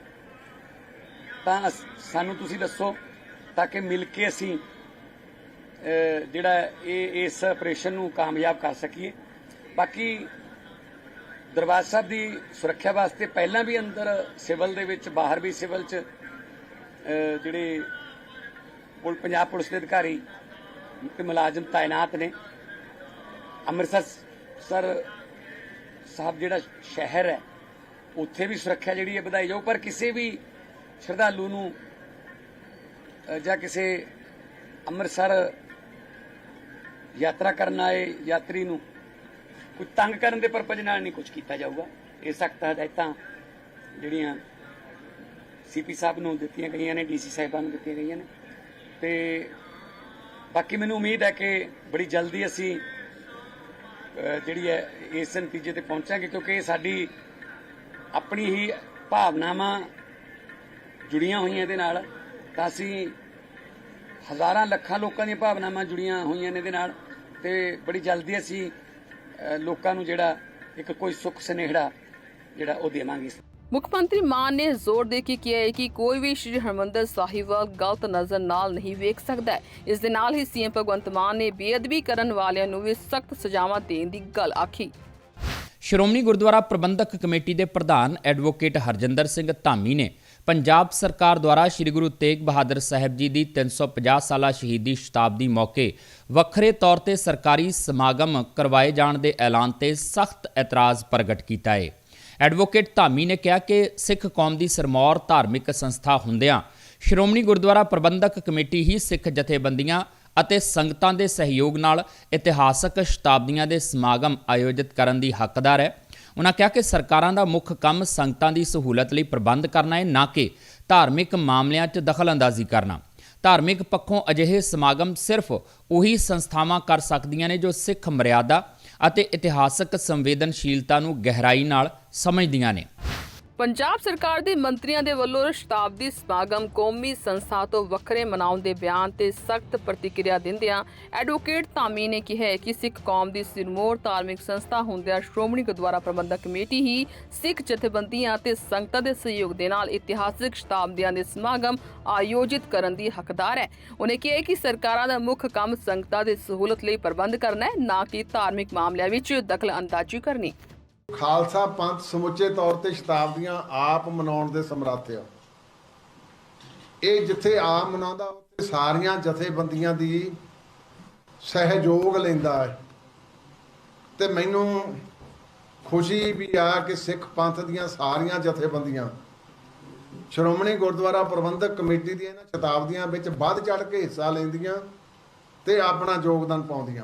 ਤਾਂ ਅਸ- ਸਾਨੂੰ ਤੁਸੀਂ ਦੱਸੋ ਤਾਂ ਕਿ ਮਿਲ ਕੇ ਅਸੀਂ ਜਿਹੜਾ ਇਹ, ਇਸ ਆਪਰੇਸ਼ਨ ਨੂੰ ਕਾਮਯਾਬ ਕਰ ਸਕੀਏ। ਬਾਕੀ ਦਰਬਾਰ ਸਾਹਿਬ ਦੀ ਸੁਰੱਖਿਆ ਵਾਸਤੇ ਪਹਿਲਾਂ ਵੀ ਅੰਦਰ ਸਿਵਲ ਦੇ ਵਿੱਚ, ਬਾਹਰ ਵੀ ਸਿਵਲ 'ਚ ਜਿਹੜੇ ਪੁਲ, ਪੰਜਾਬ ਪੁਲਿਸ ਦੇ ਅਧਿਕਾਰੀ ਤੇ ਮੁਲਾਜ਼ਮ ਤਾਇਨਾਤ ਨੇ। ਅੰਮ੍ਰਿਤਸਰ ਸਰ ਸਾਹਿਬ ਜਿਹੜਾ ਸ਼ਹਿਰ ਹੈ, ਉੱਥੇ ਵੀ ਸੁਰੱਖਿਆ ਜਿਹੜੀ ਹੈ ਵਧਾਈ ਜਾਊ, ਪਰ ਕਿਸੇ ਵੀ ਸ਼ਰਧਾਲੂ ਨੂੰ ਜਾਂ ਕਿਸੇ ਅੰਮ੍ਰਿਤਸਰ ਯਾਤਰਾ ਕਰਨ ਆਏ ਯਾਤਰੀ ਨੂੰ ਕੋਈ ਤੰਗ ਕਰਨ ਦੇ ਪਰਪਸ ਨਾਲ ਨਹੀਂ ਕੁਝ ਕੀਤਾ ਜਾਊਗਾ। ਇਹ ਸਖਤ ਹਦਾਇਤਾਂ ਜਿਹੜੀਆਂ ਸੀਪੀ ਸਾਹਿਬ ਨੂੰ ਦਿੱਤੀਆਂ ਗਈਆਂ ਨੇ ਡੀਸੀ ਸਾਹਿਬਾਨ ਨੂੰ ਦਿੱਤੀਆਂ ਗਈਆਂ ਨੇ। ਤੇ ਬਾਕੀ ਮੈਨੂੰ ਉਮੀਦ ਹੈ ਕਿ ਬੜੀ ਜਲਦੀ ਅਸੀਂ ਜਿਹੜੀ ਹੈ, ਇਸ ਨਤੀਜੇ ਤੇ ਪਹੁੰਚਾਂਗੇ, ਕਿਉਂਕਿ ਇਹ ਸਾਡੀ ਆਪਣੀ ਹੀ ਭਾਵਨਾਵਾਂ ਜੁੜੀਆਂ ਹੋਈਆਂ ਇਹਦੇ ਨਾਲ। ਤਾਂ ਅਸੀਂ ਹਜ਼ਾਰਾਂ ਲੱਖਾਂ ਲੋਕਾਂ ਦੀਆਂ ਭਾਵਨਾਵਾਂ ਜੁੜੀਆਂ ਹੋਈਆਂ ਨੇ ਇਹਦੇ ਨਾਲ। ਤੇ ਬੜੀ ਜਲਦੀ ਅਸੀਂ ਲੋਕਾਂ ਨੂੰ ਜਿਹੜਾ ਇੱਕ ਕੋਈ ਸੁੱਖ ਸੁਨੇਹੜਾ ਜਿਹੜਾ ਉਹ ਦੇਵਾਂਗੇ ਮੁੱਖ ਮੰਤਰੀ ਮਾਨ ਨੇ ਜ਼ੋਰ ਦੇ ਕੇ ਕਿਹਾ ਹੈ ਕਿ ਕੋਈ ਵੀ ਸ਼੍ਰੀ ਹਰਮੰਦਰ ਸਾਹਿਬ ਵੱਲ ਗਲਤ ਨਜ਼ਰ ਨਾਲ ਨਹੀਂ ਵੇਖ ਸਕਦਾ। ਇਸ ਦੇ ਨਾਲ ਹੀ ਸੀਐਮ ਭਗਵੰਤ ਮਾਨ ਨੇ ਬੇਅਦਬੀ ਕਰਨ ਵਾਲਿਆਂ ਨੂੰ ਵੀ ਸਖਤ ਸਜ਼ਾਵਾਂ ਦੇਣ ਦੀ ਗੱਲ ਆਖੀ ਸ਼੍ਰੋਮਣੀ ਗੁਰਦੁਆਰਾ ਪ੍ਰਬੰਧਕ ਕਮੇਟੀ ਦੇ ਪ੍ਰਧਾਨ ਐਡਵੋਕੇਟ ਹਰਜਿੰਦਰ ਸਿੰਘ ਧਾਮੀ ਨੇ ਪੰਜਾਬ ਸਰਕਾਰ ਦੁਆਰਾ ਸ੍ਰੀ ਗੁਰੂ ਤੇਗ ਬਹਾਦਰ ਸਾਹਿਬ ਜੀ ਦੀ 350 ਸਾਲਾ ਸ਼ਹੀਦੀ ਸ਼ਤਾਬਦੀ ਮੌਕੇ ਵੱਖਰੇ ਤੌਰ ਤੇ ਸਰਕਾਰੀ ਸਮਾਗਮ ਕਰਵਾਏ ਜਾਣ ਦੇ ਐਲਾਨ ਤੇ ਸਖਤ ਇਤਰਾਜ਼ ਪ੍ਰਗਟ ਕੀਤਾ ਹੈ ਐਡਵੋਕੇਟ ਧਾਮੀ ਨੇ ਕਿਹਾ ਕਿ ਸਿੱਖ ਕੌਮ ਦੀ ਸਰਮੌਰ ਧਾਰਮਿਕ ਸੰਸਥਾ ਹੁੰਦਿਆਂ ਸ਼੍ਰੋਮਣੀ ਗੁਰਦੁਆਰਾ ਪ੍ਰਬੰਧਕ ਕਮੇਟੀ ਹੀ ਸਿੱਖ ਜਥੇਬੰਦੀਆਂ ਅਤੇ ਸੰਗਤਾਂ ਦੇ ਸਹਿਯੋਗ ਨਾਲ ਇਤਿਹਾਸਕ ਸ਼ਤਾਬਦੀਆਂ ਦੇ ਸਮਾਗਮ ਆਯੋਜਿਤ ਕਰਨ ਦੀ ਹੱਕਦਾਰ ਹੈ। ਉਹਨਾਂ ਕਿਹਾ ਕਿ ਸਰਕਾਰਾਂ ਦਾ ਮੁੱਖ ਕੰਮ ਸੰਗਤਾਂ ਦੀ ਸਹੂਲਤ ਲਈ ਪ੍ਰਬੰਧ ਕਰਨਾ ਹੈ ਨਾ ਕਿ ਧਾਰਮਿਕ ਮਾਮਲਿਆਂ 'ਚ ਦਖਲਅੰਦਾਜ਼ੀ ਕਰਨਾ। ਧਾਰਮਿਕ ਪੱਖੋਂ ਅਜਿਹੇ ਸਮਾਗਮ ਸਿਰਫ ਉਹੀ ਸੰਸਥਾਵਾਂ ਕਰ ਸਕਦੀਆਂ ਨੇ ਜੋ ਸਿੱਖ ਮਰਿਆਦਾ ਅਤੇ ਇਤਿਹਾਸਕ ਸੰਵੇਦਨਸ਼ੀਲਤਾ ਨੂੰ ਗਹਿਰਾਈ ਨਾਲ ਸਮਝਦੀਆਂ ਨੇ। ਪੰਜਾਬ ਸਰਕਾਰ ਦੇ ਮੰਤਰੀਆਂ ਦੇ ਵੱਲੋਂ ਸ਼ਤਾਬਦੀ ਸਮਾਗਮ ਕੌਮੀ ਸੰਸਥਾ ਤੋਂ ਵੱਖਰੇ ਮਨਾਉਣ ਦੇ ਬਿਆਨ ਤੇ ਸਖਤ ਪ੍ਰਤੀਕਿਰਿਆ ਦਿੰਦਿਆਂ ਐਡਵੋਕੇਟ ਧਾਮੀ ਨੇ ਕਿਹਾ ਕਿ ਸਿੱਖ ਕੌਮ ਦੀ ਸਿਰਮੋਰ ਧਾਰਮਿਕ ਸੰਸਥਾ ਹੁੰਦਿਆਂ ਸ਼੍ਰੋਮਣੀ ਗੁਰਦੁਆਰਾ ਪ੍ਰਬੰਧਕ ਕਮੇਟੀ ਹੀ ਸਿੱਖ ਜਥੇਬੰਦੀਆਂ ਤੇ ਸੰਗਤਾਂ ਦੇ ਸਹਿਯੋਗ ਦੇ ਨਾਲ ਇਤਿਹਾਸਕ ਸ਼ਤਾਬਦੀਆਂ ਦੇ ਸਮਾਗਮ ਆਯੋਜਿਤ ਕਰਨ ਦੀ ਹੱਕਦਾਰ ਹੈ। ਉਹਨੇ ਕਿਹਾ ਕਿ ਸਰਕਾਰਾਂ ਦਾ ਮੁੱਖ ਕੰਮ ਸੰਗਤਾਂ ਦੇ ਸਹੂਲਤ ਲਈ ਪ੍ਰਬੰਧ ਕਰਨਾ ਹੈ, ਨਾ ਕਿ ਧਾਰਮਿਕ ਮਾਮਲਿਆਂ ਵਿੱਚ ਦਖਲ ਅੰਦਾਜ਼ੀ ਕਰਨੀ। ਖਾਲਸਾ ਪੰਥ ਸਮੁੱਚੇ ਤੌਰ ਤੇ ਸ਼ਤਾਬਦੀਆਂ ਆਪ ਮਨਾਉਣ ਦੇ ਸਮਰੱਥ ਆ। ਇਹ ਜਿੱਥੇ ਆਪ ਮਨਾਉਂਦਾ, ਉੱਥੇ ਸਾਰੀਆਂ ਜਥੇਬੰਦੀਆਂ ਦੀ ਸਹਿਯੋਗ ਲੈਂਦਾ ਹੈ। ਤੇ ਮੈਨੂੰ ਖੁਸ਼ੀ ਵੀ ਆ ਕਿ ਸਿੱਖ ਪੰਥ ਦੀਆਂ ਸਾਰੀਆਂ ਜਥੇਬੰਦੀਆਂ, ਸ਼੍ਰੋਮਣੀ ਗੁਰਦੁਆਰਾ ਪ੍ਰਬੰਧਕ ਕਮੇਟੀ ਦੀਆਂ ਇਹਨਾਂ ਸ਼ਤਾਬਦੀਆਂ ਵਿੱਚ ਵੱਧ ਚੜ ਕੇ ਹਿੱਸਾ ਲੈਂਦੀਆਂ ਤੇ ਆਪਣਾ ਯੋਗਦਾਨ ਪਾਉਂਦੀਆਂ।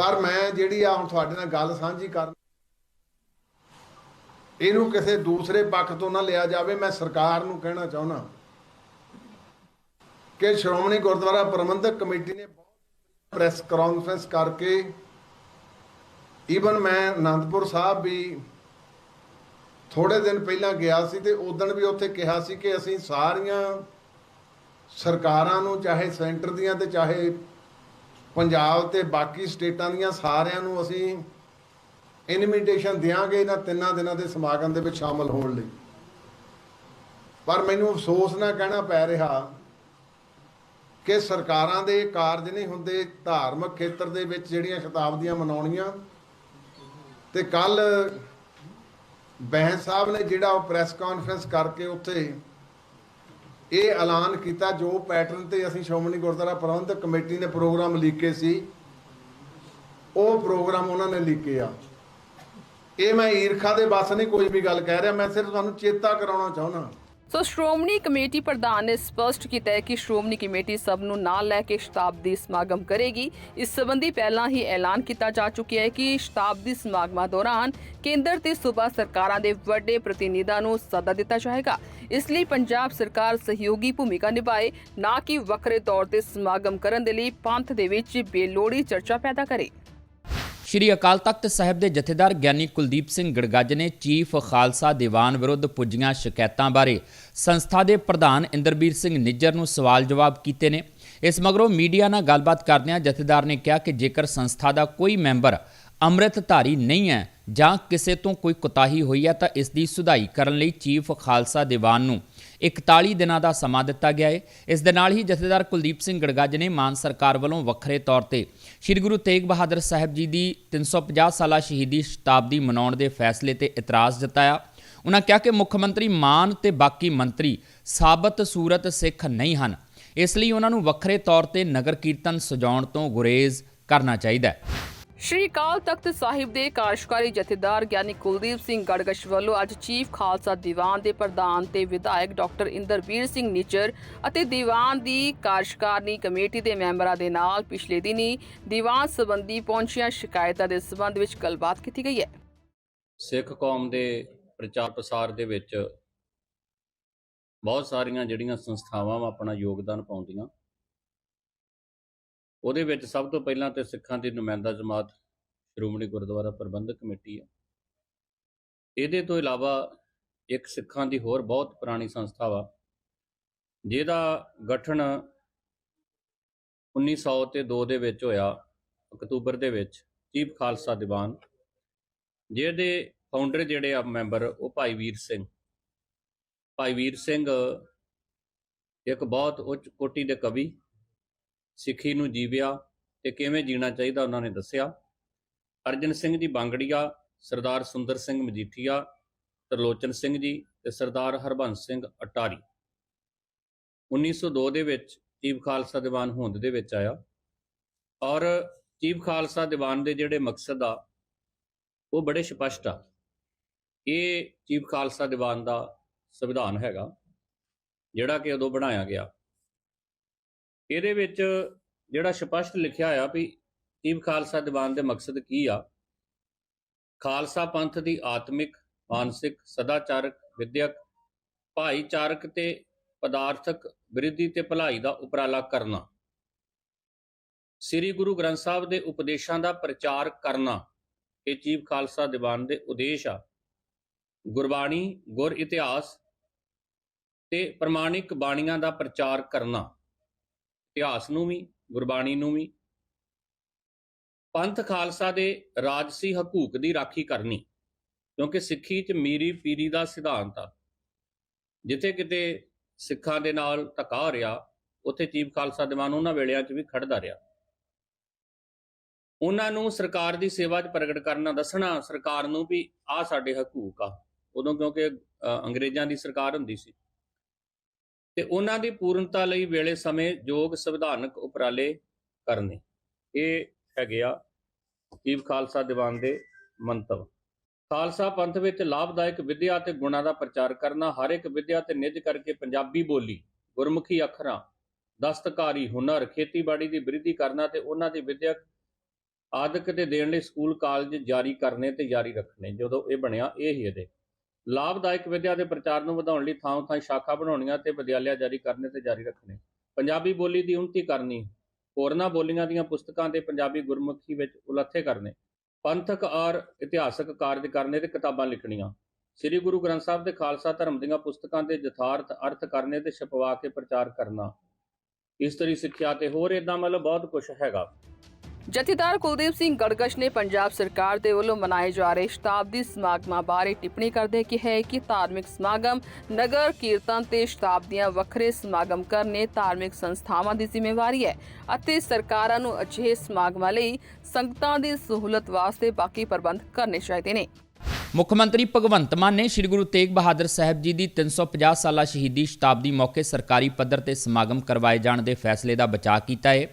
ਪਰ ਮੈਂ ਜਿਹੜੀ ਆ ਹੁਣ ਤੁਹਾਡੇ ਨਾਲ ਗੱਲ ਸਾਂਝੀ ਕਰ ਇਹਨੂੰ ਕਿਸੇ ਦੂਸਰੇ ਪੱਖ ਤੋਂ ਨਾ ਲਿਆ ਜਾਵੇ, ਮੈਂ ਸਰਕਾਰ ਨੂੰ ਕਹਿਣਾ ਚਾਹੁੰਦਾ। ਕਿ ਸ਼੍ਰੋਮਣੀ ਗੁਰਦੁਆਰਾ ਪ੍ਰਬੰਧਕ ਕਮੇਟੀ ਨੇ ਬਹੁਤ ਪ੍ਰੈਸ ਕਾਨਫਰੰਸ ਕਰਕੇ ਈਵਨ ਮੈਂ ਅਨੰਦਪੁਰ ਸਾਹਿਬ ਵੀ ਥੋੜੇ ਦਿਨ ਪਹਿਲਾਂ ਗਿਆ ਸੀ ਤੇ ਉਦੋਂ ਵੀ ਉੱਥੇ ਕਿਹਾ ਸੀ ਕਿ ਅਸੀਂ ਸਾਰੀਆਂ ਸਰਕਾਰਾਂ ਨੂੰ ਚਾਹੇ ਸੈਂਟਰ ਦੀਆਂ ਤੇ ਚਾਹੇ ਪੰਜਾਬ ਤੇ ਬਾਕੀ ਸਟੇਟਾਂ ਦੀਆਂ ਸਾਰਿਆਂ ਨੂੰ ਅਸੀਂ ਇਨਵੀਟੇਸ਼ਨ ਦਿਆਂਗੇ ਇਹਨਾਂ ਤਿੰਨਾਂ ਦਿਨਾਂ ਦੇ ਸਮਾਗਮ ਦੇ ਵਿੱਚ ਸ਼ਾਮਲ ਹੋਣ ਲਈ। ਪਰ ਮੈਨੂੰ ਅਫਸੋਸ ਨਾਲ ਕਹਿਣਾ ਪੈ ਰਿਹਾ ਕਿ ਸਰਕਾਰਾਂ ਦੇ ਕਾਰਜ ਨਹੀਂ ਹੁੰਦੇ, ਧਾਰਮਿਕ ਖੇਤਰ ਦੇ ਵਿੱਚ ਜਿਹੜੀਆਂ ਸ਼ਤਾਬਦੀਆਂ ਮਨਾਉਣੀਆਂ ਤੇ ਕੱਲ ਬਹਿਨ ਸਾਹਿਬ ਨੇ ਜਿਹੜਾ ਉਹ ਪ੍ਰੈਸ ਕਾਨਫਰੰਸ ਕਰਕੇ ਉੱਥੇ ਇਹ ਐਲਾਨ ਕੀਤਾ ਜੋ ਪੈਟਰਨ ਤੇ ਅਸੀਂ ਸ਼੍ਰੋਮਣੀ ਗੁਰਦੁਆਰਾ ਪ੍ਰਬੰਧਕ ਕਮੇਟੀ ਨੇ ਪ੍ਰੋਗਰਾਮ ਲੀਕੇ ਸੀ। ਉਹ ਪ੍ਰੋਗਰਾਮ ਉਹਨਾਂ ਨੇ ਲੀਕੇ ਆ। ਇਹ ਮੈਂ ਈਰਖਾ ਦੇ ਬਸ ਨਹੀਂ ਕੋਈ ਵੀ ਗੱਲ ਕਹਿ ਰਿਹਾ। ਮੈਂ ਸਿਰਫ ਤੁਹਾਨੂੰ ਚੇਤਾ ਕਰਾਉਣਾ ਚਾਹੁੰਦਾ। ਸੋ ਸ਼੍ਰੋਮਣੀ ਕਮੇਟੀ ਪ੍ਰਧਾਨ ਨੇ ਸਪਸ਼ਟ ਕੀਤਾ ਹੈ ਕਿ ਸ਼੍ਰੋਮਣੀ ਕਮੇਟੀ ਸਭ ਨੂੰ ਨਾਲ ਲੈ ਕੇ ਸ਼ਤਾਬਦੀ ਸਮਾਗਮ ਕਰੇਗੀ। ਇਸ ਸੰਬੰਧੀ ਪਹਿਲਾਂ ਹੀ ਐਲਾਨ ਕੀਤਾ ਜਾ ਚੁੱਕਿਆ ਹੈ ਕਿ ਸ਼ਤਾਬਦੀ ਸਮਾਗਮਾਂ ਦੌਰਾਨ ਕੇਂਦਰ ਤੇ ਸੂਬਾ ਸਰਕਾਰਾਂ ਦੇ ਵੱਡੇ ਪ੍ਰਤੀਨਿਧਾਂ ਨੂੰ ਸੱਦਾ ਦਿੱਤਾ ਜਾਏਗਾ। ਇਸ ਲਈ ਪੰਜਾਬ ਸਰਕਾਰ ਸਹਿਯੋਗੀ ਭੂਮਿਕਾ ਨਿਭਾਏ, ਨਾ ਕਿ ਵੱਖਰੇ ਤੌਰ ਤੇ ਸਮਾਗਮ ਕਰਨ ਦੇ ਲਈ ਪੰਥ ਦੇ ਵਿੱਚ ਬੇਲੋੜੀ ਚਰਚਾ ਪੈਦਾ ਕਰੇ। ਸ਼੍ਰੀ ਅਕਾਲ ਤਖਤ ਸਾਹਿਬ ਦੇ ਜਥੇਦਾਰ ਗਿਆਨੀ ਕੁਲਦੀਪ ਸਿੰਘ ਗੜਗੱਜ ਨੇ ਚੀਫ ਖਾਲਸਾ ਦੀਵਾਨ ਵਿਰੁੱਧ ਪੁੱਜੀਆਂ ਸ਼ਿਕਾਇਤਾਂ ਬਾਰੇ ਸੰਸਥਾ ਦੇ ਪ੍ਰਧਾਨ ਇੰਦਰਬੀਰ ਸਿੰਘ ਨਿੱਜਰ ਨੂੰ ਸਵਾਲ ਜਵਾਬ ਕੀਤੇ ਨੇ। ਇਸ ਮਗਰੋਂ ਮੀਡੀਆ ਨਾਲ ਗੱਲਬਾਤ ਕਰਦਿਆਂ ਜਥੇਦਾਰ ਨੇ ਕਿਹਾ ਕਿ ਜੇਕਰ ਸੰਸਥਾ ਦਾ ਕੋਈ ਮੈਂਬਰ ਅੰਮ੍ਰਿਤਧਾਰੀ ਨਹੀਂ ਹੈ ਜਾਂ ਕਿਸੇ ਤੋਂ ਕੋਈ ਕੁਤਾਹੀ ਹੋਈ ਹੈ ਤਾਂ ਇਸ ਦੀ ਸੁਧਾਈ ਕਰਨ ਲਈ ਚੀਫ ਖਾਲਸਾ ਦੀਵਾਨ ਨੂੰ 41 ਦਿਨਾਂ ਦਾ ਸਮਾਂ ਦਿੱਤਾ ਗਿਆ ਹੈ ਇਸ ਦੇ ਨਾਲ ਹੀ ਜਥੇਦਾਰ ਕੁਲਦੀਪ ਸਿੰਘ ਗੜਗੱਜ ਨੇ ਮਾਨ ਸਰਕਾਰ ਵੱਲੋਂ ਵੱਖਰੇ ਤੌਰ ਤੇ ਸ੍ਰੀ ਗੁਰੂ ਤੇਗ ਬਹਾਦਰ ਸਾਹਿਬ ਜੀ ਦੀ 350 ਸਾਲਾ ਸ਼ਹੀਦੀ ਸ਼ਤਾਬਦੀ ਮਨਾਉਣ ਦੇ ਫੈਸਲੇ ਤੇ ਇਤਰਾਜ਼ ਜਤਾਇਆ। ਉਹਨਾਂ ਕਿਹਾ ਕਿ ਮੁੱਖ ਮੰਤਰੀ ਮਾਨ ਤੇ ਬਾਕੀ ਮੰਤਰੀ ਸਾਬਤ ਸੂਰਤ ਸਿੱਖ ਨਹੀਂ ਹਨ। ਇਸ ਲਈ ਉਹਨਾਂ ਨੂੰ ਵੱਖਰੇ ਤੌਰ ਤੇ ਨਗਰ ਕੀਰਤਨ ਸਜਾਉਣ ਤੋਂ ਗੁਰੇਜ਼ ਕਰਨਾ ਚਾਹੀਦਾ ਹੈ। ਸ਼੍ਰੀ ਅਕਾਲ ਤਖਤ ਸਾਹਿਬ ਦੇ ਕਾਰਜਕਾਰੀ ਜਥੇਦਾਰ ਗਿਆਨੀ ਕੁਲਦੀਪ ਸਿੰਘ ਗੜਗਸ਼ ਵੱਲੋਂ ਅੱਜ ਚੀਫ ਖਾਲਸਾ ਦੀਵਾਨ ਦੇ ਪ੍ਰਧਾਨ ਤੇ ਵਿਧਾਇਕ ਡਾਕਟਰ ਇੰਦਰਬੀਰ ਸਿੰਘ ਨਿੱਜਰ ਅਤੇ ਦੀਵਾਨ ਦੀ ਕਾਰਜਕਾਰਨੀ ਕਮੇਟੀ ਦੇ ਮੈਂਬਰਾਂ ਦੇ ਨਾਲ ਪਿਛਲੇ ਦਿਨੀ ਦੀਵਾਨ ਸੰਬੰਧੀ ਪਹੁੰਚੀਆਂ ਸ਼ਿਕਾਇਤਾਂ ਦੇ ਸਬੰਧ ਵਿੱਚ ਗੱਲਬਾਤ ਕੀਤੀ ਗਈ ਹੈ। ਸਿੱਖ ਕੌਮ ਦੇ ਪ੍ਰਚਾਰ ਪ੍ਰਸਾਰ ਦੇ ਵਿੱਚ ਬਹੁਤ ਸਾਰੀਆਂ ਜਿਹੜੀਆਂ ਸੰਸਥਾਵਾਂ ਆਪਣਾ ਯੋਗਦਾਨ ਪਾਉਂਦੀਆਂ ਉਹਦੇ ਵਿੱਚ ਸਭ ਤੋਂ ਪਹਿਲਾਂ ਤੇ ਸਿੱਖਾਂ ਦੀ ਨੁਮਾਇੰਦਾ ਜਮਾਤ ਸ਼੍ਰੋਮਣੀ ਗੁਰਦੁਆਰਾ ਪ੍ਰਬੰਧਕ ਕਮੇਟੀ ਆ। ਇਹਦੇ ਤੋਂ ਇਲਾਵਾ ਇੱਕ ਸਿੱਖਾਂ ਦੀ ਹੋਰ ਬਹੁਤ ਪੁਰਾਣੀ ਸੰਸਥਾ ਵਾ, ਜਿਹਦਾ ਗਠਨ 1900 ਤੇ 2 ਦੇ ਵਿੱਚ ਹੋਇਆ, ਅਕਤੂਬਰ ਦੇ ਵਿੱਚ, ਚੀਫ ਖਾਲਸਾ ਦੀਵਾਨ, ਜਿਹਦੇ ਫਾਊਂਡਰ ਜਿਹੜੇ ਆ ਮੈਂਬਰ ਉਹ ਭਾਈ ਵੀਰ ਸਿੰਘ। ਭਾਈ ਵੀਰ ਸਿੰਘ ਇੱਕ ਬਹੁਤ ਉੱਚ ਕੋਟੀ ਦੇ ਕਵੀ ਸਿੱਖੀ ਨੂੰ ਜੀਵਿਆ ਤੇ ਕਿਵੇਂ ਜੀਣਾ ਚਾਹੀਦਾ ਉਹਨਾਂ ਨੇ ਦੱਸਿਆ। ਅਰਜਨ ਸਿੰਘ ਜੀ ਬਾਂਗੜੀਆ, ਸਰਦਾਰ ਸੁੰਦਰ ਸਿੰਘ ਮਜੀਠੀਆ, ਤਰਲੋਚਨ ਸਿੰਘ ਜੀ ਤੇ ਸਰਦਾਰ ਹਰਬੰਸ ਸਿੰਘ ਅਟਾਰੀ। 1902 ਦੇ ਵਿੱਚ ਚੀਫ ਖਾਲਸਾ ਦੀਵਾਨ ਹੋਂਦ ਦੇ ਵਿੱਚ ਆਇਆ। ਔਰ ਚੀਫ ਖਾਲਸਾ ਦੀਵਾਨ ਦੇ ਜਿਹੜੇ ਮਕਸਦ ਆ, ਉਹ ਬੜੇ ਸਪਸ਼ਟ ਆ। ਇਹ ਚੀਫ ਖਾਲਸਾ ਦੀਵਾਨ ਦਾ ਸੰਵਿਧਾਨ ਹੈਗਾ, ਜਿਹੜਾ ਕਿ ਉਦੋਂ ਬਣਾਇਆ ਗਿਆ। ਇਹਦੇ ਵਿੱਚ ਜਿਹੜਾ ਸਪਸ਼ਟ ਲਿਖਿਆ ਆ ਵੀ ਚੀਫ ਖਾਲਸਾ ਦੀਵਾਨ ਦੇ ਮਕਸਦ ਕੀ ਆ? ਖਾਲਸਾ ਪੰਥ ਦੀ ਆਤਮਿਕ, ਮਾਨਸਿਕ, ਸਦਾਚਾਰਕ, ਵਿਦਿਅਕ, ਭਾਈਚਾਰਕ ਤੇ ਪਦਾਰਥਕ ਵਿਰਿੱਧੀ ਤੇ ਭਲਾਈ ਦਾ ਉਪਰਾਲਾ ਕਰਨਾ। ਸ੍ਰੀ ਗੁਰੂ ਗ੍ਰੰਥ ਸਾਹਿਬ ਦੇ ਉਪਦੇਸ਼ਾਂ ਦਾ ਪ੍ਰਚਾਰ ਕਰਨਾ ਇਹ ਚੀਫ ਖਾਲਸਾ ਦੀਵਾਨ ਦੇ ਉਦੇਸ਼ ਆ। ਗੁਰਬਾਣੀ, ਗੁਰ ਇਤਿਹਾਸ ਤੇ ਪ੍ਰਮਾਣਿਕ ਬਾਣੀਆਂ ਦਾ ਪ੍ਰਚਾਰ ਕਰਨਾ। ਇਤਿਹਾਸ ਨੂੰ ਵੀ, ਗੁਰਬਾਣੀ ਨੂੰ ਵੀ। ਪੰਥ ਖਾਲਸਾ ਦੇ ਰਾਜਸੀ ਹਕੂਕ ਦੀ ਰਾਖੀ ਕਰਨੀ, ਕਿਉਂਕਿ ਸਿੱਖੀ 'ਚ ਮੀਰੀ ਪੀਰੀ ਦਾ ਸਿਧਾਂਤ ਆ। ਜਿੱਥੇ ਕਿਤੇ ਸਿੱਖਾਂ ਦੇ ਨਾਲ ਧੱਕਾ ਹੋ ਰਿਹਾ, ਉੱਥੇ ਚੀਫ ਖਾਲਸਾ ਦੀਵਾਨ ਉਹਨਾਂ ਵੇਲਿਆਂ 'ਚ ਵੀ ਖੜਦਾ ਰਿਹਾ। ਉਹਨਾਂ ਨੂੰ ਸਰਕਾਰ ਦੀ ਸੇਵਾ 'ਚ ਪ੍ਰਗਟ ਕਰਨਾ ਦੱਸਣਾ, ਸਰਕਾਰ ਨੂੰ ਵੀ ਆਹ ਸਾਡੇ ਹਕੂਕ ਆ। ਉਦੋਂ ਕਿਉਂਕਿ ਅੰਗਰੇਜ਼ਾਂ ਦੀ ਸਰਕਾਰ ਹੁੰਦੀ ਸੀ। ਤੇ ਉਹਨਾਂ ਦੀ ਪੂਰਨਤਾ ਲਈ ਵੇਲੇ ਸਮੇਂ ਯੋਗ ਸੰਵਿਧਾਨਕ ਉਪਰਾਲੇ ਕਰਨੇ। ਇਹ ਹੈਗੇ ਆ ਚੀਫ ਖਾਲਸਾ ਦੀਵਾਨ ਦੇ ਮੰਤਵ। ਖਾਲਸਾ ਪੰਥ ਵਿੱਚ ਲਾਭਦਾਇਕ ਵਿਦਿਆ ਤੇ ਗੁਣਾਂ ਦਾ ਪ੍ਰਚਾਰ ਕਰਨਾ, ਹਰ ਇੱਕ ਵਿਦਿਆ ਤੇ ਨਿੱਜ ਕਰਕੇ ਪੰਜਾਬੀ ਬੋਲੀ, ਗੁਰਮੁਖੀ ਅੱਖਰਾਂ, ਦਸਤਕਾਰੀ ਹੁਨਰ, ਖੇਤੀਬਾੜੀ ਦੀ ਬ੍ਰਿਧੀ ਕਰਨਾ ਤੇ ਉਹਨਾਂ ਦੀ ਵਿਦਿਅਕ ਆਦਿਕ ਤੇ ਦੇਣ ਲਈ ਸਕੂਲ, ਕਾਲਜ ਜਾਰੀ ਕਰਨੇ ਤੇ ਜਾਰੀ ਰੱਖਣੇ। ਜਦੋਂ ਇਹ ਬਣਿਆ, ਇਹ ਹੀ ਇਹਦੇ ਲਾਭਦਾਇਕ ਵਿਦਿਆ ਦੇ ਪ੍ਰਚਾਰ ਨੂੰ ਵਧਾਉਣ ਲਈ ਥਾਂ ਥਾਂ ਸ਼ਾਖਾ ਬਣਾਉਣੀਆਂ ਤੇ ਵਿਦਿਆਲਿਆ ਜਾਰੀ ਕਰਨੇ ਤੇ ਜਾਰੀ ਰੱਖਣੇ। ਪੰਜਾਬੀ ਬੋਲੀ ਦੀ ਉન્નਤੀ ਕਰਨੀ, ਹੋਰਨਾਂ ਬੋਲੀਆਂ ਦੀਆਂ ਪੁਸਤਕਾਂ ਤੇ ਪੰਜਾਬੀ ਗੁਰਮੁਖੀ ਵਿੱਚ ਉਲੱਥੇ ਕਰਨੇ, ਪੰਥਕ ਔਰ ਇਤਿਹਾਸਕ ਕਾਰਜ ਕਰਨੇ ਤੇ ਕਿਤਾਬਾਂ ਲਿਖਣੀਆਂ। ਸ੍ਰੀ ਗੁਰੂ ਗ੍ਰੰਥ ਸਾਹਿਬ ਦੇ ਖਾਲਸਾ ਧਰਮ ਦੀਆਂ ਪੁਸਤਕਾਂ ਦੇ ਯਥਾਰਥ ਅਰਥ ਕਰਨੇ ਤੇ ਛਪਵਾ ਕੇ ਪ੍ਰਚਾਰ ਕਰਨਾ। ਇਸਤਰੀ ਸਿੱਖਿਆ ਤੇ ਹੋਰ ਇਦਾਂ ਮਤਲਬ ਬਹੁਤ ਕੁਝ ਹੈਗਾ। ਜਥੇਦਾਰ ਕੁਲਦੀਪ ਸਿੰਘ ਗੜਗਸ਼ ਨੇ ਪੰਜਾਬ ਸਰਕਾਰ ਦੇ ਵੱਲੋਂ ਮਨਾਏ ਜਾ ਰਹੇ ਸ਼ਤਾਬਦੀ ਸਮਾਗਮਾਂ ਬਾਰੇ ਟਿੱਪਣੀ ਕਰਦੇ ਕਿਹਾ ਹੈ ਕਿ ਧਾਰਮਿਕ ਸਮਾਗਮ, ਨਗਰ ਕੀਰਤਨ ਤੇ ਸ਼ਤਾਬਦੀਆਂ ਵੱਖਰੇ ਸਮਾਗਮ ਕਰਨੇ ਧਾਰਮਿਕ ਸੰਸਥਾਵਾਂ ਦੀ ਜ਼ਿੰਮੇਵਾਰੀ ਹੈ ਅਤੇ ਸਰਕਾਰਾਂ ਨੂੰ ਅਜਿਹੇ ਸਮਾਗਮਾਂ ਲਈ ਸੰਗਤਾਂ ਦੀ ਸਹੂਲਤ ਵਾਸਤੇ ਬਾਕੀ ਪ੍ਰਬੰਧ ਕਰਨੇ ਚਾਹੀਦੇ ਨੇ। ਮੁੱਖ ਮੰਤਰੀ ਭਗਵੰਤ ਮਾਨ ਨੇ ਸ੍ਰੀ ਗੁਰੂ ਤੇਗ ਬਹਾਦਰ ਸਾਹਿਬ ਜੀ ਦੀ 350 ਸਾਲਾ ਸ਼ਹੀਦੀ ਸ਼ਤਾਬਦੀ ਮੌਕੇ ਸਰਕਾਰੀ ਪੱਧਰ ਤੇ ਸਮਾਗਮ ਕਰਵਾਏ ਜਾਣ ਦੇ ਫੈਸਲੇ ਦਾ ਬਚਾਅ ਕੀਤਾ ਹੈ।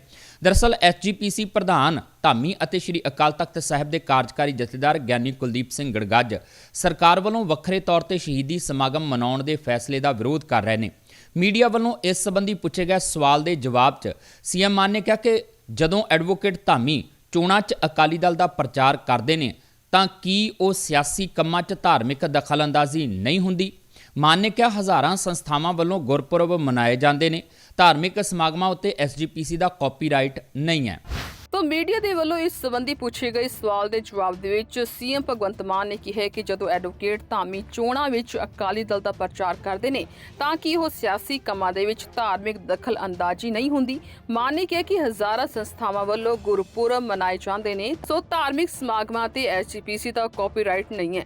ਦਰਅਸਲ ਐਸਜੀਪੀਸੀ ਪ੍ਰਧਾਨ ਧਾਮੀ ਅਤੇ ਸ੍ਰੀ ਅਕਾਲ ਤਖਤ ਸਾਹਿਬ ਦੇ ਕਾਰਜਕਾਰੀ ਜਥੇਦਾਰ ਗਿਆਨੀ ਕੁਲਦੀਪ ਸਿੰਘ ਗੜਗੱਜ ਸਰਕਾਰ ਵੱਲੋਂ ਵੱਖਰੇ ਤੌਰ ਤੇ ਸ਼ਹੀਦੀ ਸਮਾਗਮ ਮਨਾਉਣ ਦੇ ਫੈਸਲੇ ਦਾ ਵਿਰੋਧ ਕਰ ਰਹੇ ਨੇ। ਮੀਡੀਆ ਵੱਲੋਂ ਇਸ ਸੰਬੰਧੀ ਪੁੱਛੇ ਗਏ ਸਵਾਲ ਦੇ ਜਵਾਬ 'ਚ ਸੀਐਮ ਮਾਨ ਨੇ ਕਿਹਾ ਕਿ ਜਦੋਂ ਐਡਵੋਕੇਟ ਧਾਮੀ ਚੋਣਾਂ 'ਚ ਅਕਾਲੀ ਦਲ ਦਾ ਪ੍ਰਚਾਰ ਕਰਦੇ ਨੇ, ਤਾਂ ਕੀ ਉਹ ਸਿਆਸੀ ਕੰਮਾਂ 'ਚ ਧਾਰਮਿਕ ਦਖਲਅੰਦਾਜ਼ੀ ਨਹੀਂ ਹੁੰਦੀ? ਮਾਨ ਨੇ ਕਿਹਾ ਹਜ਼ਾਰਾਂ ਸੰਸਥਾਵਾਂ ਵੱਲੋਂ ਗੁਰਪੁਰਬ ਮਨਾਏ ਜਾਂਦੇ ਨੇ। ਧਾਰਮਿਕ ਸਮਾਗਮਾਂ ਉੱਤੇ ਐਸਜੀਪੀਸੀ ਦਾ ਕਾਪੀਰਾਈਟ ਨਹੀਂ ਹੈ। ਤੋਂ ਮੀਡੀਆ ਦੇ ਵੱਲੋਂ ਇਸ ਸੰਬੰਧੀ ਪੁੱਛੇ ਗਏ ਸਵਾਲ ਦੇ ਜਵਾਬ ਦੇ ਵਿੱਚ ਸੀਐਮ ਭਗਵੰਤ ਮਾਨ ਨੇ ਕਿਹਾ ਕਿ ਜਦੋਂ ਐਡਵੋਕੇਟ ਧਾਮੀ ਚੋਣਾਂ ਵਿੱਚ ਅਕਾਲੀ ਦਲ ਦਾ ਪ੍ਰਚਾਰ ਕਰਦੇ ਨੇ, ਤਾਂ ਕਿ ਉਹ ਸਿਆਸੀ ਕੰਮਾਂ ਦੇ ਵਿੱਚ ਧਾਰਮਿਕ ਦਖਲ ਅੰਦਾਜ਼ੀ ਨਹੀਂ ਹੁੰਦੀ? ਮਾਨ ਨੇ ਕਿਹਾ ਕਿ ਹਜ਼ਾਰਾਂ ਸੰਸਥਾਵਾਂ ਵੱਲੋਂ ਗੁਰਪੁਰਬ ਮਨਾਏ ਜਾਂਦੇ ਨੇ, ਸੋ ਧਾਰਮਿਕ ਸਮਾਗਮਾਂ ਤੇ ਐਸਜੀਪੀਸੀ ਦਾ ਕਾਪੀਰਾਈਟ ਨਹੀਂ ਹੈ।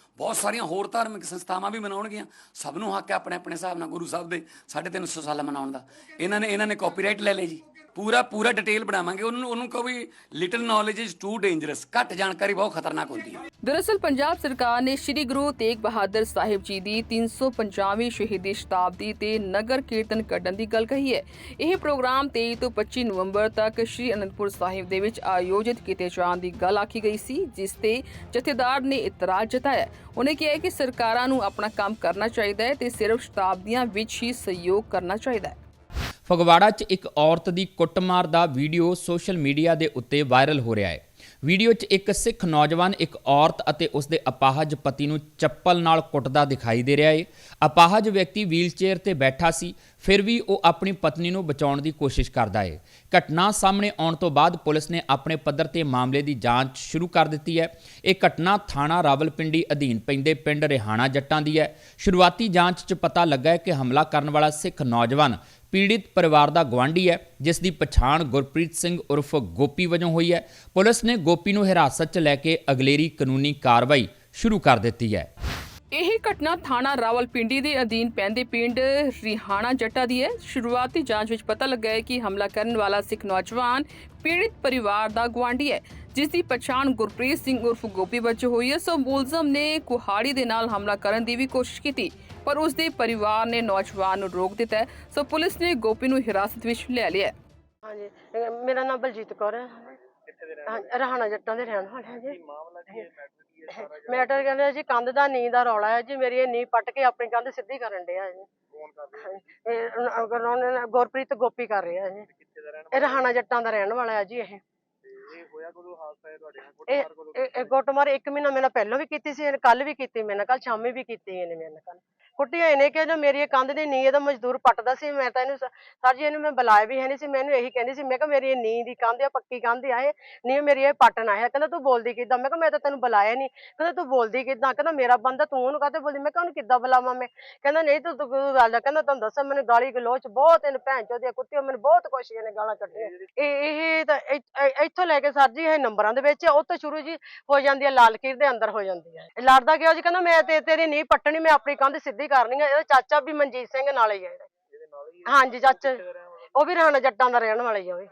ਬਹੁਤ ਸਾਰੀਆਂ ਹੋਰ ਧਾਰਮਿਕ ਸੰਸਥਾਵਾਂ ਵੀ ਮਨਾਉਣਗੀਆਂ। ਸਭ ਨੂੰ ਹੱਕ ਹੈ ਆਪਣੇ ਆਪਣੇ ਹਿਸਾਬ ਨਾਲ ਗੁਰੂ ਸਾਹਿਬ ਦੇ 350 ਸਾਲ ਮਨਾਉਣ ਦਾ। ਇਹਨਾਂ ਨੇ ਇਹਨਾਂ ਨੇ ਕਾਪੀਰਾਈਟ ਲੈ ਲਏ ਜੀ। ਪੂਰਾ ਪੂਰਾ ਡਿਟੇਲ ਬਣਾਵਾਂਗੇ। ਉਹਨੂੰ ਉਹਨੂੰ ਕਹੋ ਵੀ little knowledge is too dangerous. ਘੱਟ ਜਾਣਕਾਰੀ ਬਹੁਤ ਖਤਰਨਾਕ ਹੁੰਦੀ ਹੈ। ਦਰਅਸਲ ਪੰਜਾਬ ਸਰਕਾਰ ਨੇ ਸ੍ਰੀ ਗੁਰੂ ਤੇਗ ਬਹਾਦਰ ਸਾਹਿਬ ਜੀ ਦੀ 350ਵੀਂ ਸ਼ਹੀਦੀ ਸ਼ਤਾਬਦੀ ਤੇ ਨਗਰ ਕੀਰਤਨ ਕੱਢਣ ਦੀ ਗੱਲ ਕਹੀ ਹੈ। ਇਹ ਪ੍ਰੋਗਰਾਮ 23 ਤੋਂ 25 ਨਵੰਬਰ ਤੱਕ ਸ੍ਰੀ ਅਨੰਦਪੁਰ ਸਾਹਿਬ ਦੇ ਵਿੱਚ ਆਯੋਜਿਤ ਕੀਤੇ ਜਾਣ ਦੀ ਗੱਲ ਆਖੀ ਗਈ ਸੀ, ਜਿਸ ਤੇ ਜਥੇਦਾਰ ਨੇ ਇਤਰਾਜ਼ ਜਤਾਇਆ। ਉਹਨੇ ਕਿਹਾ ਕਿ ਸਰਕਾਰਾਂ ਨੂੰ ਆਪਣਾ ਕੰਮ ਕਰਨਾ ਚਾਹੀਦਾ ਹੈ ਤੇ ਸਿਰਫ ਸ਼ਤਾਬਦੀਆਂ ਵਿੱਚ ਹੀ ਸਹਿਯੋਗ ਕਰਨਾ ਚਾਹੀਦਾ ਹੈ। ਫਗਵਾੜਾ 'ਚ ਇੱਕ ਔਰਤ ਦੀ ਕੁੱਟਮਾਰ ਦਾ ਵੀਡੀਓ ਸੋਸ਼ਲ ਮੀਡੀਆ ਦੇ ਉੱਤੇ ਵਾਇਰਲ ਹੋ ਰਿਹਾ ਹੈ। ਵੀਡੀਓ 'ਚ ਇੱਕ ਸਿੱਖ ਨੌਜਵਾਨ, ਇੱਕ ਔਰਤ ਅਤੇ ਉਸ ਦੇ ਅਪਾਹਜ ਪਤੀ ਨੂੰ ਚੱਪਲ ਨਾਲ ਕੁੱਟਦਾ ਦਿਖਾਈ ਦੇ ਰਿਹਾ ਹੈ। ਅਪਾਹਜ ਵਿਅਕਤੀ ਵੀਲਚੇਅਰ ਤੇ ਬੈਠਾ ਸੀ, ਫਿਰ ਵੀ ਉਹ ਆਪਣੀ ਪਤਨੀ ਨੂੰ ਬਚਾਉਣ ਦੀ ਕੋਸ਼ਿਸ਼ ਕਰਦਾ ਹੈ। ਘਟਨਾ ਸਾਹਮਣੇ ਆਉਣ ਤੋਂ ਬਾਅਦ ਪੁਲਿਸ ਨੇ ਆਪਣੇ ਪੱਧਰ ਤੇ ਮਾਮਲੇ ਦੀ ਜਾਂਚ ਸ਼ੁਰੂ ਕਰ ਦਿੱਤੀ ਹੈ। ਇਹ ਘਟਨਾ ਥਾਣਾ ਰਾਵਲਪਿੰਡੀ ਅਧੀਨ ਪੈਂਦੇ ਪਿੰਡ ਰਿਹਾਣਾ ਜੱਟਾਂ ਦੀ ਹੈ। ਸ਼ੁਰੂਆਤੀ ਜਾਂਚ 'ਚ ਪਤਾ ਲੱਗਾ ਹੈ ਕਿ ਹਮਲਾ ਕਰਨ ਵਾਲਾ ਸਿੱਖ ਨੌਜਵਾਨ ਪੀੜਿਤ ਪਰਿਵਾਰ ਦਾ ਗਵਾਂਢੀ ਹੈ, ਜਿਸ ਦੀ ਪਛਾਣ ਗੁਰਪ੍ਰੀਤ ਸਿੰਘ ਉਰਫ ਗੋਪੀ ਵਜੋਂ ਹੋਈ ਹੈ। ਪੁਲਿਸ ਨੇ ਗੋਪੀ ਨੂੰ ਹਿਰਾਸਤ 'ਚ ਲੈ ਕੇ ਅਗਲੇਰੀ ਕਾਨੂੰਨੀ ਕਾਰਵਾਈ ਸ਼ੁਰੂ ਕਰ ਦਿੱਤੀ ਹੈ। ਇਹ ਘਟਨਾ ਥਾਣਾ ਰਾਵਲਪਿੰਡੀ ਦੇ ਅਧੀਨ ਪੈਂਦੇ ਪਿੰਡ ਰਿਹਾਣਾ ਜੱਟਾ ਦੀ ਹੈ। ਸ਼ੁਰੂਆਤੀ ਜਾਂਚ ਵਿੱਚ ਪਤਾ ਲੱਗਾ ਹੈ ਕਿ ਹਮਲਾ ਕਰਨ ਵਾਲਾ ਸਿੱਖ ਨੌਜਵਾਨ ਪੀੜਿਤ ਪਰਿਵਾਰ ਦਾ ਗੁਆਂਢੀ ਹੈ, ਜਿਸ ਦੀ ਪਛਾਣ ਗੁਰਪ੍ਰੀਤ ਸਿੰਘ ਉਰਫ ਗੋਪੀ ਵਜੋਂ ਹੋਈ ਹੈ। ਸੋ ਮੁਲਜ਼ਮ ਨੇ ਕੁਹਾੜੀ ਦੇ ਨਾਲ ਹਮਲਾ ਕਰਨ ਦੀ ਵੀ ਕੋਸ਼ਿਸ਼ ਕੀਤੀ। ਪਰ ਉਸ ਦੇ ਪਰਿਵਾਰ ਨੇ ਨੌਜਵਾਨ ਨੂੰ ਰੋਕ ਦਿੱਤਾ ਸੋ ਪੁਲਿਸ ਨੇ ਗੋਪੀ ਨੂੰ ਹਿਰਾਸਤ ਵਿੱਚ ਲੈ ਲਿਆ ਹਾਂਜੀ ਮੇਰਾ ਨਾਮ ਬਲਜੀਤ ਕੌਰ ਹੈ। ਹਾਂ, ਰਹਾਣਾ ਜੱਟਾਂ ਦੇ ਰਹਿਣ ਵਾਲੇ ਹਾਂ ਜੀ ਮੈਟਰ ਕਹਿੰਦੇ ਜੀ, ਕੰਧ ਦਾ ਨੀਂਦ ਦਾ ਰੌਲਾ ਹੈ ਜੀ, ਮੇਰੀ ਇਹ ਨੀਂਹ ਪੱਟ ਕੇ ਆਪਣੀ ਕੰਧ ਸਿੱਧੀ ਕਰਨ ਡਿਆ ਜੀ। ਇਹ ਉਹਨਾਂ- ਉਹਨਾਂ ਗੁਰਪ੍ਰੀਤ ਗੋਪੀ ਕਰ ਰਿਹਾ ਜੀ। ਇਹ ਰਹਾਣਾ ਜੱਟਾਂ ਦਾ ਰਹਿਣ ਵਾਲਾ ਹੈ ਜੀ ਇਹ। ਇਹ, ਇਹ- ਇਹ ਗੁੱਟਮਾਰ ਇੱਕ ਮਹੀਨਾ ਮੇਰਾ ਨਾਲ ਪਹਿਲਾਂ ਵੀ ਕੀਤੀ ਸੀ ਕੱਲ ਵੀ ਕੀਤੀ ਮੇਰੇ ਨਾਲ ਕੱਲ ਸ਼ਾਮੀ ਵੀ ਕੀਤੀ ਇਹਨੇ ਮੇਰੇ ਨਾਲ। ਕੱਲ ਇਹਨੇ ਕਿ ਜੋ ਮੇਰੀ ਇਹ ਕੰਧ ਦੀ ਨੀਂਹ ਇਹਦਾ ਮਜ਼ਦੂਰ ਪੱਟਦਾ ਸੀ, ਮੈਂ ਤਾਂ ਇਹਨੂੰ ਸਰ ਜੀ ਇਹਨੂੰ ਮੈਂ ਬੁਲਾਇਆ ਵੀ ਹੈ ਨਹੀਂ ਸੀ ਮੈਨੂੰ ਇਹੀ ਕਹਿੰਦੀ ਸੀ, ਮੈਂ ਕਿਹਾ ਮੇਰੀ ਇਹ ਨੀਂਹ ਦੀ ਕੰਧ ਆ, ਪੱਕੀ ਕੰਧ ਆ ਇਹ ਨੀਂਹ ਮੇਰੀ ਇਹ ਪੱਟਣਾ ਹੈ ਕਹਿੰਦਾ ਤੂੰ ਬੋਲਦੀ ਕਿੱਦਾਂ? ਮੈਂ ਕਿਹਾ ਮੈਂ ਤਾਂ ਤੈਨੂੰ ਬੁਲਾਇਆ ਨਹੀਂ। ਕਹਿੰਦਾ ਤੂੰ ਬੋਲਦੀ ਕਿੱਦਾਂ? ਕਹਿੰਦਾ ਮੇਰਾ ਬੰਦਾ ਤੂੰ ਉਹਨੂੰ ਕਾਹਤੇ ਬੋਲਦੀ? ਮੈਂ ਕਿਹਾ ਉਹਨੂੰ ਕਿੱਦਾਂ ਬੁਲਾਵਾਂ ਮੈਂ? ਕਹਿੰਦਾ ਨਹੀਂ ਤੂੰ ਤੂੰ ਗੱਲ ਆ। ਕਹਿੰਦਾ ਤੁਹਾਨੂੰ ਦੱਸਾਂ, ਮੈਨੂੰ ਗਾਲੀ ਗਲੋਚ ਬਹੁਤ ਇਹਨੇ ਭੈਣ ਚੋਦੀਆਂ ਕੁੱਤੀਆਂ ਮੈਨੂੰ ਬਹੁਤ ਕੁਛ ਇਹਨੇ ਗਾਲਾਂ ਕੱਢੀਆਂ। ਇਹ ਇਹ ਤਾਂ ਇੱਥੋਂ ਲੈ ਕੇ ਸਰ ਜੀ ਇਹ ਨੰਬਰਾਂ ਦੇ ਵਿੱਚ ਉਹ ਤੋਂ ਸ਼ੁਰੂ ਜੀ ਹੋ ਜਾਂਦੀ ਹੈ ਲਾਲ ਕੀਰ ਦੇ ਅੰਦਰ ਹੋ ਜਾਂਦੀ ਹੈ ਲੜਦਾ ਗਿਆ ਜੀ? ਕਹਿੰਦਾ ਮੈਂ ਤੇ ਤੇਰੀ ਨੀਂਹ ਪੱਟਣੀ, ਮੈਂ ਆਪਣੀ ਕੰਧ ਸਿੱਧੀ ਕਰਨੀ ਹੈ ਇਹਦਾ ਚਾਚਾ ਵੀ ਮਨਜੀਤ ਸਿੰਘ ਨਾਲ ਹੀ ਹੈ ਇਹਦਾ। ਹਾਂਜੀ ਚਾਚਾ। ਉਹ ਵੀ ਰਾਣਾ ਜੱਟਾਂ ਦਾ ਰਹਿਣ ਵਾਲਾ ਹੀ ਆ ਉਹ ਵੀ।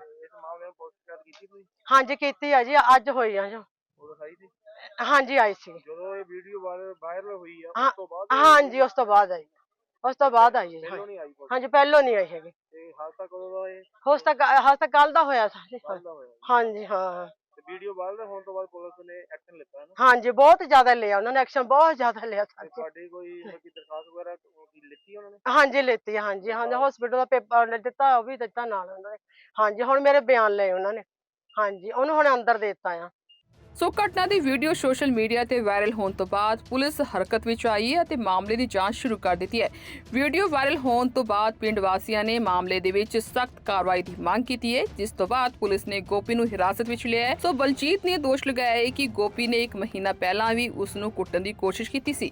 ਹਾਂਜੀ ਕੀਤੀ ਆ ਜੀ ਅੱਜ ਹੋਈ ਆ ਜੋ। ਹਾਂਜੀ ਆਈ ਸੀ। ਜਦੋਂ ਇਹ ਵੀਡੀਓ ਵਾਇਰਲ ਹੋਈ ਆ ਹਾਂ ਉਸ ਤੋਂ ਬਾਅਦ ਹਾਂਜੀ ਉਸ ਤੋਂ ਬਾਅਦ ਆਈ। ਉਸ ਤੋਂ ਬਾਅਦ ਆਈ ਹੈ ਜੀ, ਪਹਿਲਾਂ ਹਾਂਜੀ। ਨਹੀਂ ਆਈ ਪੁਲਿਸ ਹਾਂਜੀ ਪਹਿਲੋਂ ਨਹੀਂ ਆਈ ਹੈਗੀ। ਤੇ ਹਾਲ ਤੱਕ ਦਾ ਇਹ? ਕੱਲ ਦਾ ਹੋਇਆ ਦਾ ਹਾਂਜੀ ਹਾਂ। ਵੀਡੀਓ ਵਾਇਰਲ ਹੋਣ ਤੋਂ ਬਾਅਦ ਪੁਲਿਸ ਨੇ ਐਕਸ਼ਨ ਲਿੱਤਾ ਹੈ ਨਾ ਹਾਂਜੀ ਬਹੁਤ ਜ਼ਿਆਦਾ ਲਿਆ ਉਹਨਾਂ ਨੇ ਐਕਸ਼ਨ ਬਹੁਤ ਜ਼ਿਆਦਾ ਲਿਆ ਤੇ ਤੁਹਾਡੀ ਕੋਈ ਮਤਲਬ ਕਿ ਦਰਖਾਸਤ ਵਗੈਰਾ ਕੀ ਲਿੱਤੀ ਉਹਨਾਂ ਨੇ? ਹਾਂਜੀ ਲੈਤੀ ਹਾਂਜੀ ਹਾਂਜੀ ਹਸਪੀਟਲ ਦਾ ਪੇਪਰ ਦਿੱਤਾ ਉਹ ਵੀ ਦਿੱਤਾ ਨਾਲ ਉਹਨਾਂ ਨੇ। ਹਾਂਜੀ ਹੁਣ ਮੇਰੇ ਬਿਆਨ ਲਏ ਉਹਨਾਂ ਨੇ। ਹਾਂਜੀ ਉਹਨੂੰ ਹੁਣ ਅੰਦਰ ਦੇ ਦਿੱਤਾ ਆ। ਸੋ ਘਟਨਾ ਦੀ ਵੀਡੀਓ ਸੋਸ਼ਲ ਮੀਡੀਆ ਤੇ ਵਾਇਰਲ ਹੋਣ ਤੋਂ ਬਾਅਦ ਪੁਲਿਸ ਹਰਕਤ ਵਿੱਚ ਆਈ ਹੈ ਅਤੇ ਮਾਮਲੇ ਦੀ ਜਾਂਚ ਸ਼ੁਰੂ ਕਰ ਦਿੱਤੀ ਹੈ। ਵੀਡੀਓ ਵਾਇਰਲ ਹੋਣ ਤੋਂ ਬਾਅਦ ਪਿੰਡ ਵਾਸੀਆਂ ਨੇ ਮਾਮਲੇ ਦੇ ਵਿੱਚ ਸਖਤ ਕਾਰਵਾਈ ਦੀ ਮੰਗ ਕੀਤੀ ਹੈ, ਜਿਸ ਤੋਂ ਬਾਅਦ ਪੁਲਿਸ ਨੇ ਗੋਪੀ ਨੂੰ ਹਿਰਾਸਤ ਵਿੱਚ ਲਿਆ ਹੈ। ਸੋ ਬਲਜੀਤ ਨੇ ਦੋਸ਼ ਲਗਾਇਆ ਹੈ ਕਿ ਗੋਪੀ ਨੇ ਇੱਕ ਮਹੀਨਾ ਪਹਿਲਾਂ ਵੀ ਉਸ ਨੂੰ ਕੁੱਟਣ ਦੀ ਕੋਸ਼ਿਸ਼ ਕੀਤੀ ਸੀ।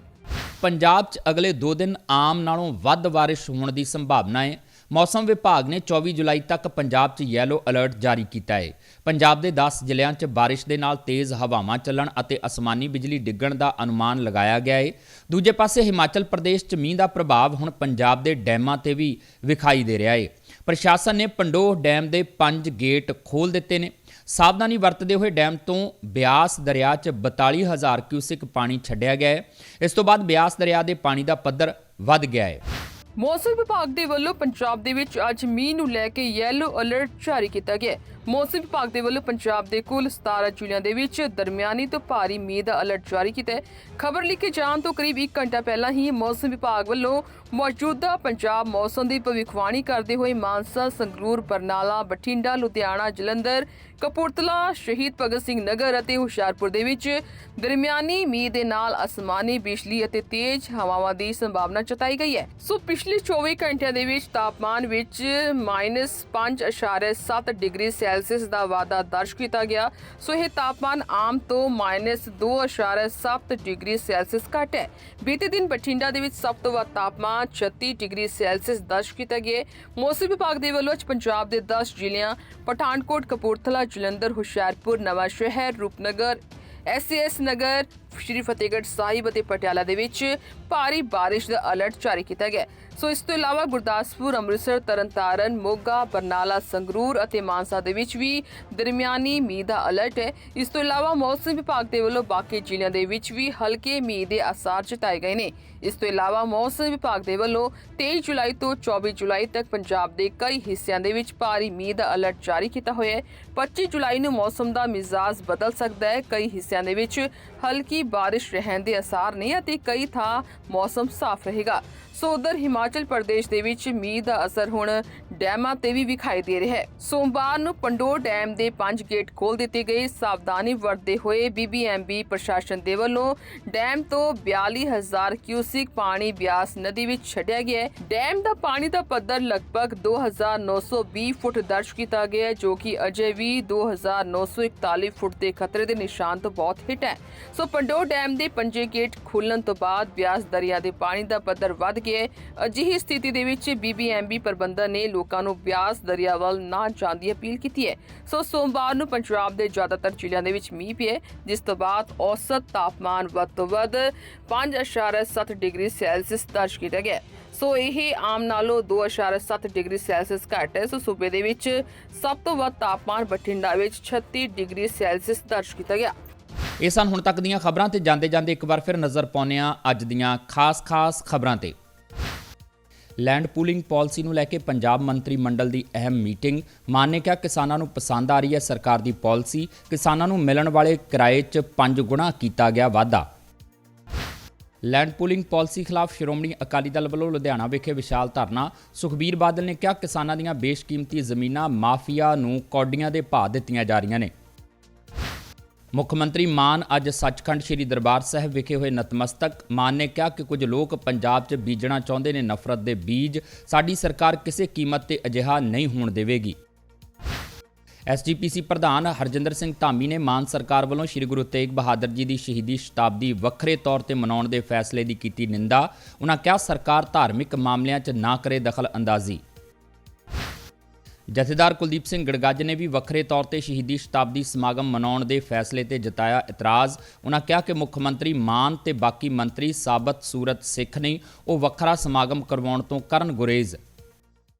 ਪੰਜਾਬ 'ਚ ਅਗਲੇ 2 ਦਿਨ ਆਮ ਨਾਲੋਂ ਵੱਧ ਬਾਰਿਸ਼ ਹੋਣ ਦੀ ਸੰਭਾਵਨਾ ਹੈ। ਮੌਸਮ ਵਿਭਾਗ ਨੇ 24 ਜੁਲਾਈ ਤੱਕ ਪੰਜਾਬ 'ਚ ਯੈਲੋ ਅਲਰਟ ਜਾਰੀ ਕੀਤਾ ਹੈ ਪੰਜਾਬ ਦੇ 10 ਜ਼ਿਲ੍ਹਿਆਂ 'ਚ ਬਾਰਿਸ਼ ਦੇ ਨਾਲ ਤੇਜ਼ ਹਵਾਵਾਂ ਚੱਲਣ ਅਤੇ ਅਸਮਾਨੀ ਬਿਜਲੀ ਡਿੱਗਣ ਦਾ ਅਨੁਮਾਨ ਲਗਾਇਆ ਗਿਆ ਹੈ ਦੂਜੇ ਪਾਸੇ ਹਿਮਾਚਲ ਪ੍ਰਦੇਸ਼ 'ਚ ਮੀਂਹ ਦਾ ਪ੍ਰਭਾਵ ਹੁਣ ਪੰਜਾਬ ਦੇ ਡੈਮਾਂ ਤੇ ਵੀ ਵਿਖਾਈ ਦੇ ਰਿਹਾ ਹੈ ਪ੍ਰਸ਼ਾਸਨ ਨੇ ਪੰਡੋਹ ਡੈਮ ਦੇ 5 ਗੇਟ ਖੋਲ੍ਹ ਦਿੱਤੇ ਨੇ। ਸਾਵਧਾਨੀ ਵਰਤਦੇ ਹੋਏ ਡੈਮ ਤੋਂ ਬਿਆਸ ਦਰਿਆ 'ਚ 42000 ਕਿਊਸਿਕ ਪਾਣੀ ਛੱਡਿਆ ਗਿਆ ਹੈ ਇਸ ਤੋਂ ਬਾਅਦ ਬਿਆਸ ਦਰਿਆ ਦੇ ਪਾਣੀ ਦਾ ਪੱਧਰ ਵੱਧ ਗਿਆ ਹੈ ਮੌਸਮ ਵਿਭਾਗ ਦੇ ਵੱਲੋਂ ਪੰਜਾਬ ਦੇ ਵਿੱਚ ਅੱਜ ਮੀਂਹ ਨੂੰ ਲੈ ਕੇ ਯੈਲੋ ਅਲਰਟ ਜਾਰੀ ਕੀਤਾ ਗਿਆ ਹੈ। ਮੌਸਮ ਵਿਭਾਗ ਦੇ ਵੱਲੋਂ ਪੰਜਾਬ ਦੇ ਕੁੱਲ 17 ਜ਼ਿਲ੍ਹਿਆਂ ਦੇ ਵਿੱਚ ਦਰਮਿਆਨੀ ਤੋਂ ਭਾਰੀ ਮੀਂਹ ਦਾ ਅਲਰਟ ਜਾਰੀ ਕੀਤਾ ਹੈ। ਖਬਰ ਲਿਖੇ ਜਾਣ ਤੋਂ ਕਰੀਬ 1 ਘੰਟਾ ਪਹਿਲਾਂ ਹੀ ਮੌਸਮ ਵਿਭਾਗ ਵੱਲੋਂ ਮੌਜੂਦਾ ਪੰਜਾਬ ਮੌਸਮ ਦੀ ਭਵਿੱਖਬਾਣੀ ਕਰਦੇ ਹੋਏ ਮਾਨਸਾ, ਸੰਗਰੂਰ, ਬਰਨਾਲਾ, ਬਠਿੰਡਾ, ਲੁਧਿਆਣਾ, ਜਲੰਧਰ, ਕਪੂਰਥਲਾ, ਸ਼ਹੀਦ ਭਗਤ ਸਿੰਘ ਨਗਰ ਅਤੇ ਹੁਸ਼ਿਆਰਪੁਰ ਦੇ ਵਿੱਚ ਦਰਮਿਆਨੀ ਮੀਂਹ ਦੇ ਨਾਲ ਅਸਮਾਨੀ ਬਿਜਲੀ ਅਤੇ ਤੇਜ਼ ਹਵਾਵਾਂ ਦੀ ਸੰਭਾਵਨਾ ਜਤਾਈ ਗਈ ਹੈ। ਸੋ ਪਿਛਲੇ 24 ਘੰਟਿਆਂ ਦੇ ਵਿੱਚ ਤਾਪਮਾਨ ਵਿੱਚ -5.7 ਡਿਗਰੀ ਸੈਲਸੀਅਸ ਦਾ ਵਾਧਾ ਦਰਜ ਕੀਤਾ ਗਿਆ। ਸੋ ਇਹ ਤਾਪਮਾਨ ਆਮ ਤੋਂ -2.7 ਡਿਗਰੀ ਸੈਲਸੀਅਸ ਘੱਟ ਹੈ। ਬੀਤੇ ਦਿਨ ਬਠਿੰਡਾ ਦੇ ਵਿੱਚ ਸਭ ਤੋਂ ਵੱਧ ਤਾਪਮਾਨ 36 ਡਿਗਰੀ ਸੈਲਸੀਅਸ ਦਰਜ ਕੀਤਾ ਗਿਆ ਮੌਸਮ ਵਿਭਾਗ ਦੇ ਵੱਲੋਂ ਅੱਜ ਪੰਜਾਬ ਦੇ 10 ਜ਼ਿਲ੍ਹਿਆਂ, ਪਠਾਨਕੋਟ, ਕਪੂਰਥਲਾ, ਜਲੰਧਰ, ਹੁਸ਼ਿਆਰਪੁਰ ਨਵਾਂ ਸ਼ਹਿਰ ਰੂਪਨਗਰ ਐਸਐਸ ਨਗਰ ਸ਼੍ਰੀ ਫਤਿਹਗੜ੍ਹ ਸਾਹਿਬ ਅਤੇ ਪਟਿਆਲਾ ਦੇ ਵਿੱਚ ਭਾਰੀ ਬਾਰਿਸ਼ ਦਾ ਅਲਰਟ ਜਾਰੀ ਕੀਤਾ ਗਿਆ ਸੋ ਇਸ ਤੋਂ ਇਲਾਵਾ ਗੁਰਦਾਸਪੁਰ, ਅੰਮ੍ਰਿਤਸਰ, ਤਰਨਤਾਰਨ, ਮੋਗਾ, ਬਰਨਾਲਾ, ਸੰਗਰੂਰ ਅਤੇ ਮਾਨਸਾ ਦੇ ਵਿੱਚ ਵੀ ਦਰਮਿਆਨੀ ਮੀਂਹ ਦਾ ਅਲਰਟ ਹੈ। ਇਸ ਤੋਂ ਇਲਾਵਾ ਮੌਸਮ ਵਿਭਾਗ ਦੇ ਵੱਲੋਂ ਬਾਕੀ ਜ਼ਿਲ੍ਹਿਆਂ ਦੇ ਵਿੱਚ ਵੀ ਹਲਕੇ ਮੀਂਹ ਦੇ ਆਸਾਰ ਜਤਾਏ ਗਏ ਨੇ। ਇਸ ਤੋਂ ਇਲਾਵਾ ਮੌਸਮ ਵਿਭਾਗ ਦੇ ਵੱਲੋਂ 23 ਜੁਲਾਈ ਤੋਂ 24 ਜੁਲਾਈ ਤੱਕ ਪੰਜਾਬ ਦੇ ਕਈ ਹਿੱਸਿਆਂ ਦੇ ਵਿੱਚ ਭਾਰੀ ਮੀਂਹ ਦਾ ਅਲਰਟ ਜਾਰੀ ਕੀਤਾ ਹੋਇਆ ਹੈ। 25 ਜੁਲਾਈ ਨੂੰ ਮੌਸਮ ਦਾ ਮਿਜ਼ਾਜ ਬਦਲ ਸਕਦਾ ਹੈ। ਕਈ ਹਿੱਸਿਆਂ ਦੇ ਵਿੱਚ ਹਲਕੀ ਬਾਰਿਸ਼ ਰਹਿਣ ਦੇ ਅਸਾਰ ਨੇ ਅਤੇ ਕਈ ਥਾਂ ਮੌਸਮ ਸਾਫ਼ ਰਹੇਗਾ। ਸੋ ਉਧਰ ਹਿਮਾਚਲ ਪ੍ਰਦੇਸ਼ ਦੇ ਵਿੱਚ ਮੀਂਹ ਦਾ ਅਸਰ ਹੁਣ ਡੈਮਾਂ ਤੇ ਵੀ ਵਿਖਾਈ ਦੇ ਰਿਹਾ ਹੈ। ਸੋਮਵਾਰ ਨੂੰ ਪੰਡੋਰ ਡੈਮ ਦੇ ਪੰਜ ਗੇਟ ਖੋਲ ਦਿੱਤੇ ਗਏ। ਸਾਵਧਾਨੀ ਵਰਤਦੇ ਹੋਏ ਬੀਬੀਐਮਬੀ ਪ੍ਰਸ਼ਾਸਨ ਦੇ ਵੱਲੋਂ ਡੈਮ ਤੋਂ 42000 ਕਿਊਸਿਕ ਪਾਣੀ ਬਿਆਸ ਨਦੀ ਵਿੱਚ ਛੱਡਿਆ ਗਿਆ ਹੈ। ਡੈਮ ਦਾ ਪਾਣੀ ਦਾ ਪੱਧਰ ਲਗਭਗ 2920 ਫੁੱਟ ਦਰਜ ਕੀਤਾ ਗਿਆ ਹੈ, ਜੋ ਕਿ ਅਜੇ ਵੀ 2941 ਫੁੱਟ ਦੇ ਖਤਰੇ ਦੇ ਨਿਸ਼ਾਨ ਤੋਂ ਬਹੁਤ ਹਿੱਟ ਹੈ। ਸੋ ਪੰਡੋਰ ਡੈਮ ਦੇ ਪੰਜੇ ਗੇਟ ਖੁੱਲਣ ਤੋਂ ਬਾਅਦ ਬਿਆਸ ਦਰਿਆ ਦੇ ਪਾਣੀ ਦਾ ਪੱਧਰ ਵੱਧ ਗਿਆ ਅਜਿਹੀ ਸਥਿਤੀ ਦੇ ਵਿੱਚ ਬੀਬੀਐਮਬੀ ਪ੍ਰਬੰਧਨ ਨੇ ਲੋਕਾਂ ਨੂੰ ਬਿਆਸ ਦਰਿਆ ਵੱਲ ਨਾ ਜਾਣ ਦੀ ਅਪੀਲ ਕੀਤੀ ਹੈ। ਸੋ ਸੋਮਵਾਰ ਨੂੰ ਪੰਜਾਬ ਦੇ ਜ਼ਿਆਦਾਤਰ ਜ਼ਿਲ੍ਹਿਆਂ ਦੇ ਵਿੱਚ ਮੀਂਹ ਪਿਆ ਜਿਸ ਤੋਂ ਬਾਅਦ ਔਸਤ ਤਾਪਮਾਨ ਵੱਧ ਤੋਂ ਵੱਧ 5.7 ਡਿਗਰੀ ਸੈਲਸੀਅਸ ਦਰਜ ਕੀਤਾ ਗਿਆ ਸੋ ਇਹ ਆਮ ਨਾਲੋਂ 2.7 ਡਿਗਰੀ ਸੈਲਸੀਅਸ ਘੱਟ ਹੈ। ਸੋ ਸੂਬੇ ਦੇ ਵਿੱਚ ਸਭ ਤੋਂ ਵੱਧ ਤਾਪਮਾਨ ਬਠਿੰਡਾ ਵਿੱਚ 36 ਡਿਗਰੀ ਸੈਲਸੀਅਸ ਦਰਜ ਕੀਤਾ ਗਿਆ। ਇਹ ਸਨ ਹੁਣ ਤੱਕ ਦੀਆਂ ਖਬਰਾਂ ਤੇ ਜਾਂਦੇ ਜਾਂਦੇ ਇੱਕ ਵਾਰ ਫਿਰ ਨਜ਼ਰ ਪਾਉਂਦੇ ਹਾਂ ਅੱਜ ਦੀਆਂ ਖਾਸ-ਖਾਸ ਖਬਰਾਂ ਤੇ। ਲੈਂਡ ਪੂਲਿੰਗ ਪਾਲਿਸੀ ਨੂੰ ਲੈ ਕੇ ਪੰਜਾਬ ਮੰਤਰੀ ਮੰਡਲ ਦੀ ਅਹਿਮ ਮੀਟਿੰਗ ਮਾਨ ਨੇ ਕਿਹਾ, ਕਿਸਾਨਾਂ ਨੂੰ ਪਸੰਦ ਆ ਰਹੀ ਹੈ ਸਰਕਾਰ ਦੀ ਪਾਲਿਸੀ ਕਿਸਾਨਾਂ ਨੂੰ ਮਿਲਣ ਵਾਲੇ ਕਿਰਾਏ 'ਚ 5 ਗੁਣਾ ਕੀਤਾ ਗਿਆ ਵਾਧਾ। ਲੈਂਡ ਪੂਲਿੰਗ ਪਾਲਿਸੀ ਖਿਲਾਫ ਸ਼੍ਰੋਮਣੀ ਅਕਾਲੀ ਦਲ ਵੱਲੋਂ ਲੁਧਿਆਣਾ ਵਿਖੇ ਵਿਸ਼ਾਲ ਧਰਨਾ। ਸੁਖਬੀਰ ਬਾਦਲ ਨੇ ਕਿਹਾ, ਕਿਸਾਨਾਂ ਦੀਆਂ ਬੇਸ਼ਕੀਮਤੀ ਜ਼ਮੀਨਾਂ ਮਾਫੀਆ ਨੂੰ ਕੌਡੀਆਂ ਦੇ ਭਾਅ ਦਿੱਤੀਆਂ ਜਾ ਰਹੀਆਂ ਨੇ। ਮੁੱਖ ਮੰਤਰੀ ਮਾਨ ਅੱਜ ਸੱਚਖੰਡ ਸ੍ਰੀ ਦਰਬਾਰ ਸਾਹਿਬ ਵਿਖੇ ਹੋਏ ਨਤਮਸਤਕ। ਮਾਨ ਨੇ ਕਿਹਾ ਕਿ ਕੁਝ ਲੋਕ ਪੰਜਾਬ 'ਚ ਬੀਜਣਾ ਚਾਹੁੰਦੇ ਨੇ, ਨਫ਼ਰਤ ਦੇ ਬੀਜ। ਸਾਡੀ ਸਰਕਾਰ ਕਿਸੇ ਕੀਮਤ ਤੇ ਅਜਿਹਾ ਨਹੀਂ ਹੋਣ ਦੇਵੇਗੀ। ਐਸਜੀਪੀਸੀ ਪ੍ਰਧਾਨ ਹਰਜਿੰਦਰ ਸਿੰਘ ਧਾਮੀ ਨੇ ਮਾਨ ਸਰਕਾਰ ਵੱਲੋਂ ਸ੍ਰੀ ਗੁਰੂ ਤੇਗ ਬਹਾਦਰ ਜੀ ਦੀ ਸ਼ਹੀਦੀ ਸ਼ਤਾਬਦੀ ਵੱਖਰੇ ਤੌਰ ਤੇ ਮਨਾਉਣ ਦੇ ਫੈਸਲੇ ਦੀ ਕੀਤੀ ਨਿੰਦਾ। ਉਨ੍ਹਾਂ ਕਿਹਾ, ਸਰਕਾਰ ਧਾਰਮਿਕ ਮਾਮਲਿਆਂ 'ਚ ਨਾ ਕਰੇ ਦਖਲ ਅੰਦਾਜ਼ੀ। ਜਥੇਦਾਰ ਕੁਲਦੀਪ ਸਿੰਘ ਗੜਗੱਜ ਨੇ ਵੀ ਵੱਖਰੇ ਤੌਰ ਤੇ ਸ਼ਹੀਦੀ ਸ਼ਤਾਬਦੀ ਸਮਾਗਮ ਮਨਾਉਣ ਦੇ ਫੈਸਲੇ ਤੇ ਜਤਾਇਆ ਇਤਰਾਜ਼। ਉਹਨਾਂ ਕਿਹਾ ਕਿ ਮੁੱਖ ਮੰਤਰੀ ਮਾਨ ਤੇ ਬਾਕੀ ਮੰਤਰੀ ਸਾਬਤ ਸੂਰਤ ਸਿੱਖ ਨਹੀਂ ਉਹ ਵੱਖਰਾ ਸਮਾਗਮ ਕਰਵਾਉਣ ਤੋਂ ਕਰਨ ਗੁਰੇਜ਼।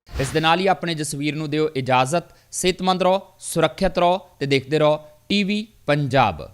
ਇਸ ਦੇ ਨਾਲ ਹੀ ਆਪਣੇ ਜਸਵੀਰ ਨੂੰ ਦਿਓ ਇਜਾਜ਼ਤ। ਸਿਹਤਮੰਦ ਰਹੋ, ਸੁਰੱਖਿਅਤ ਰਹੋ ਤੇ ਦੇਖਦੇ ਰਹੋ ਟੀਵੀ ਪੰਜਾਬ।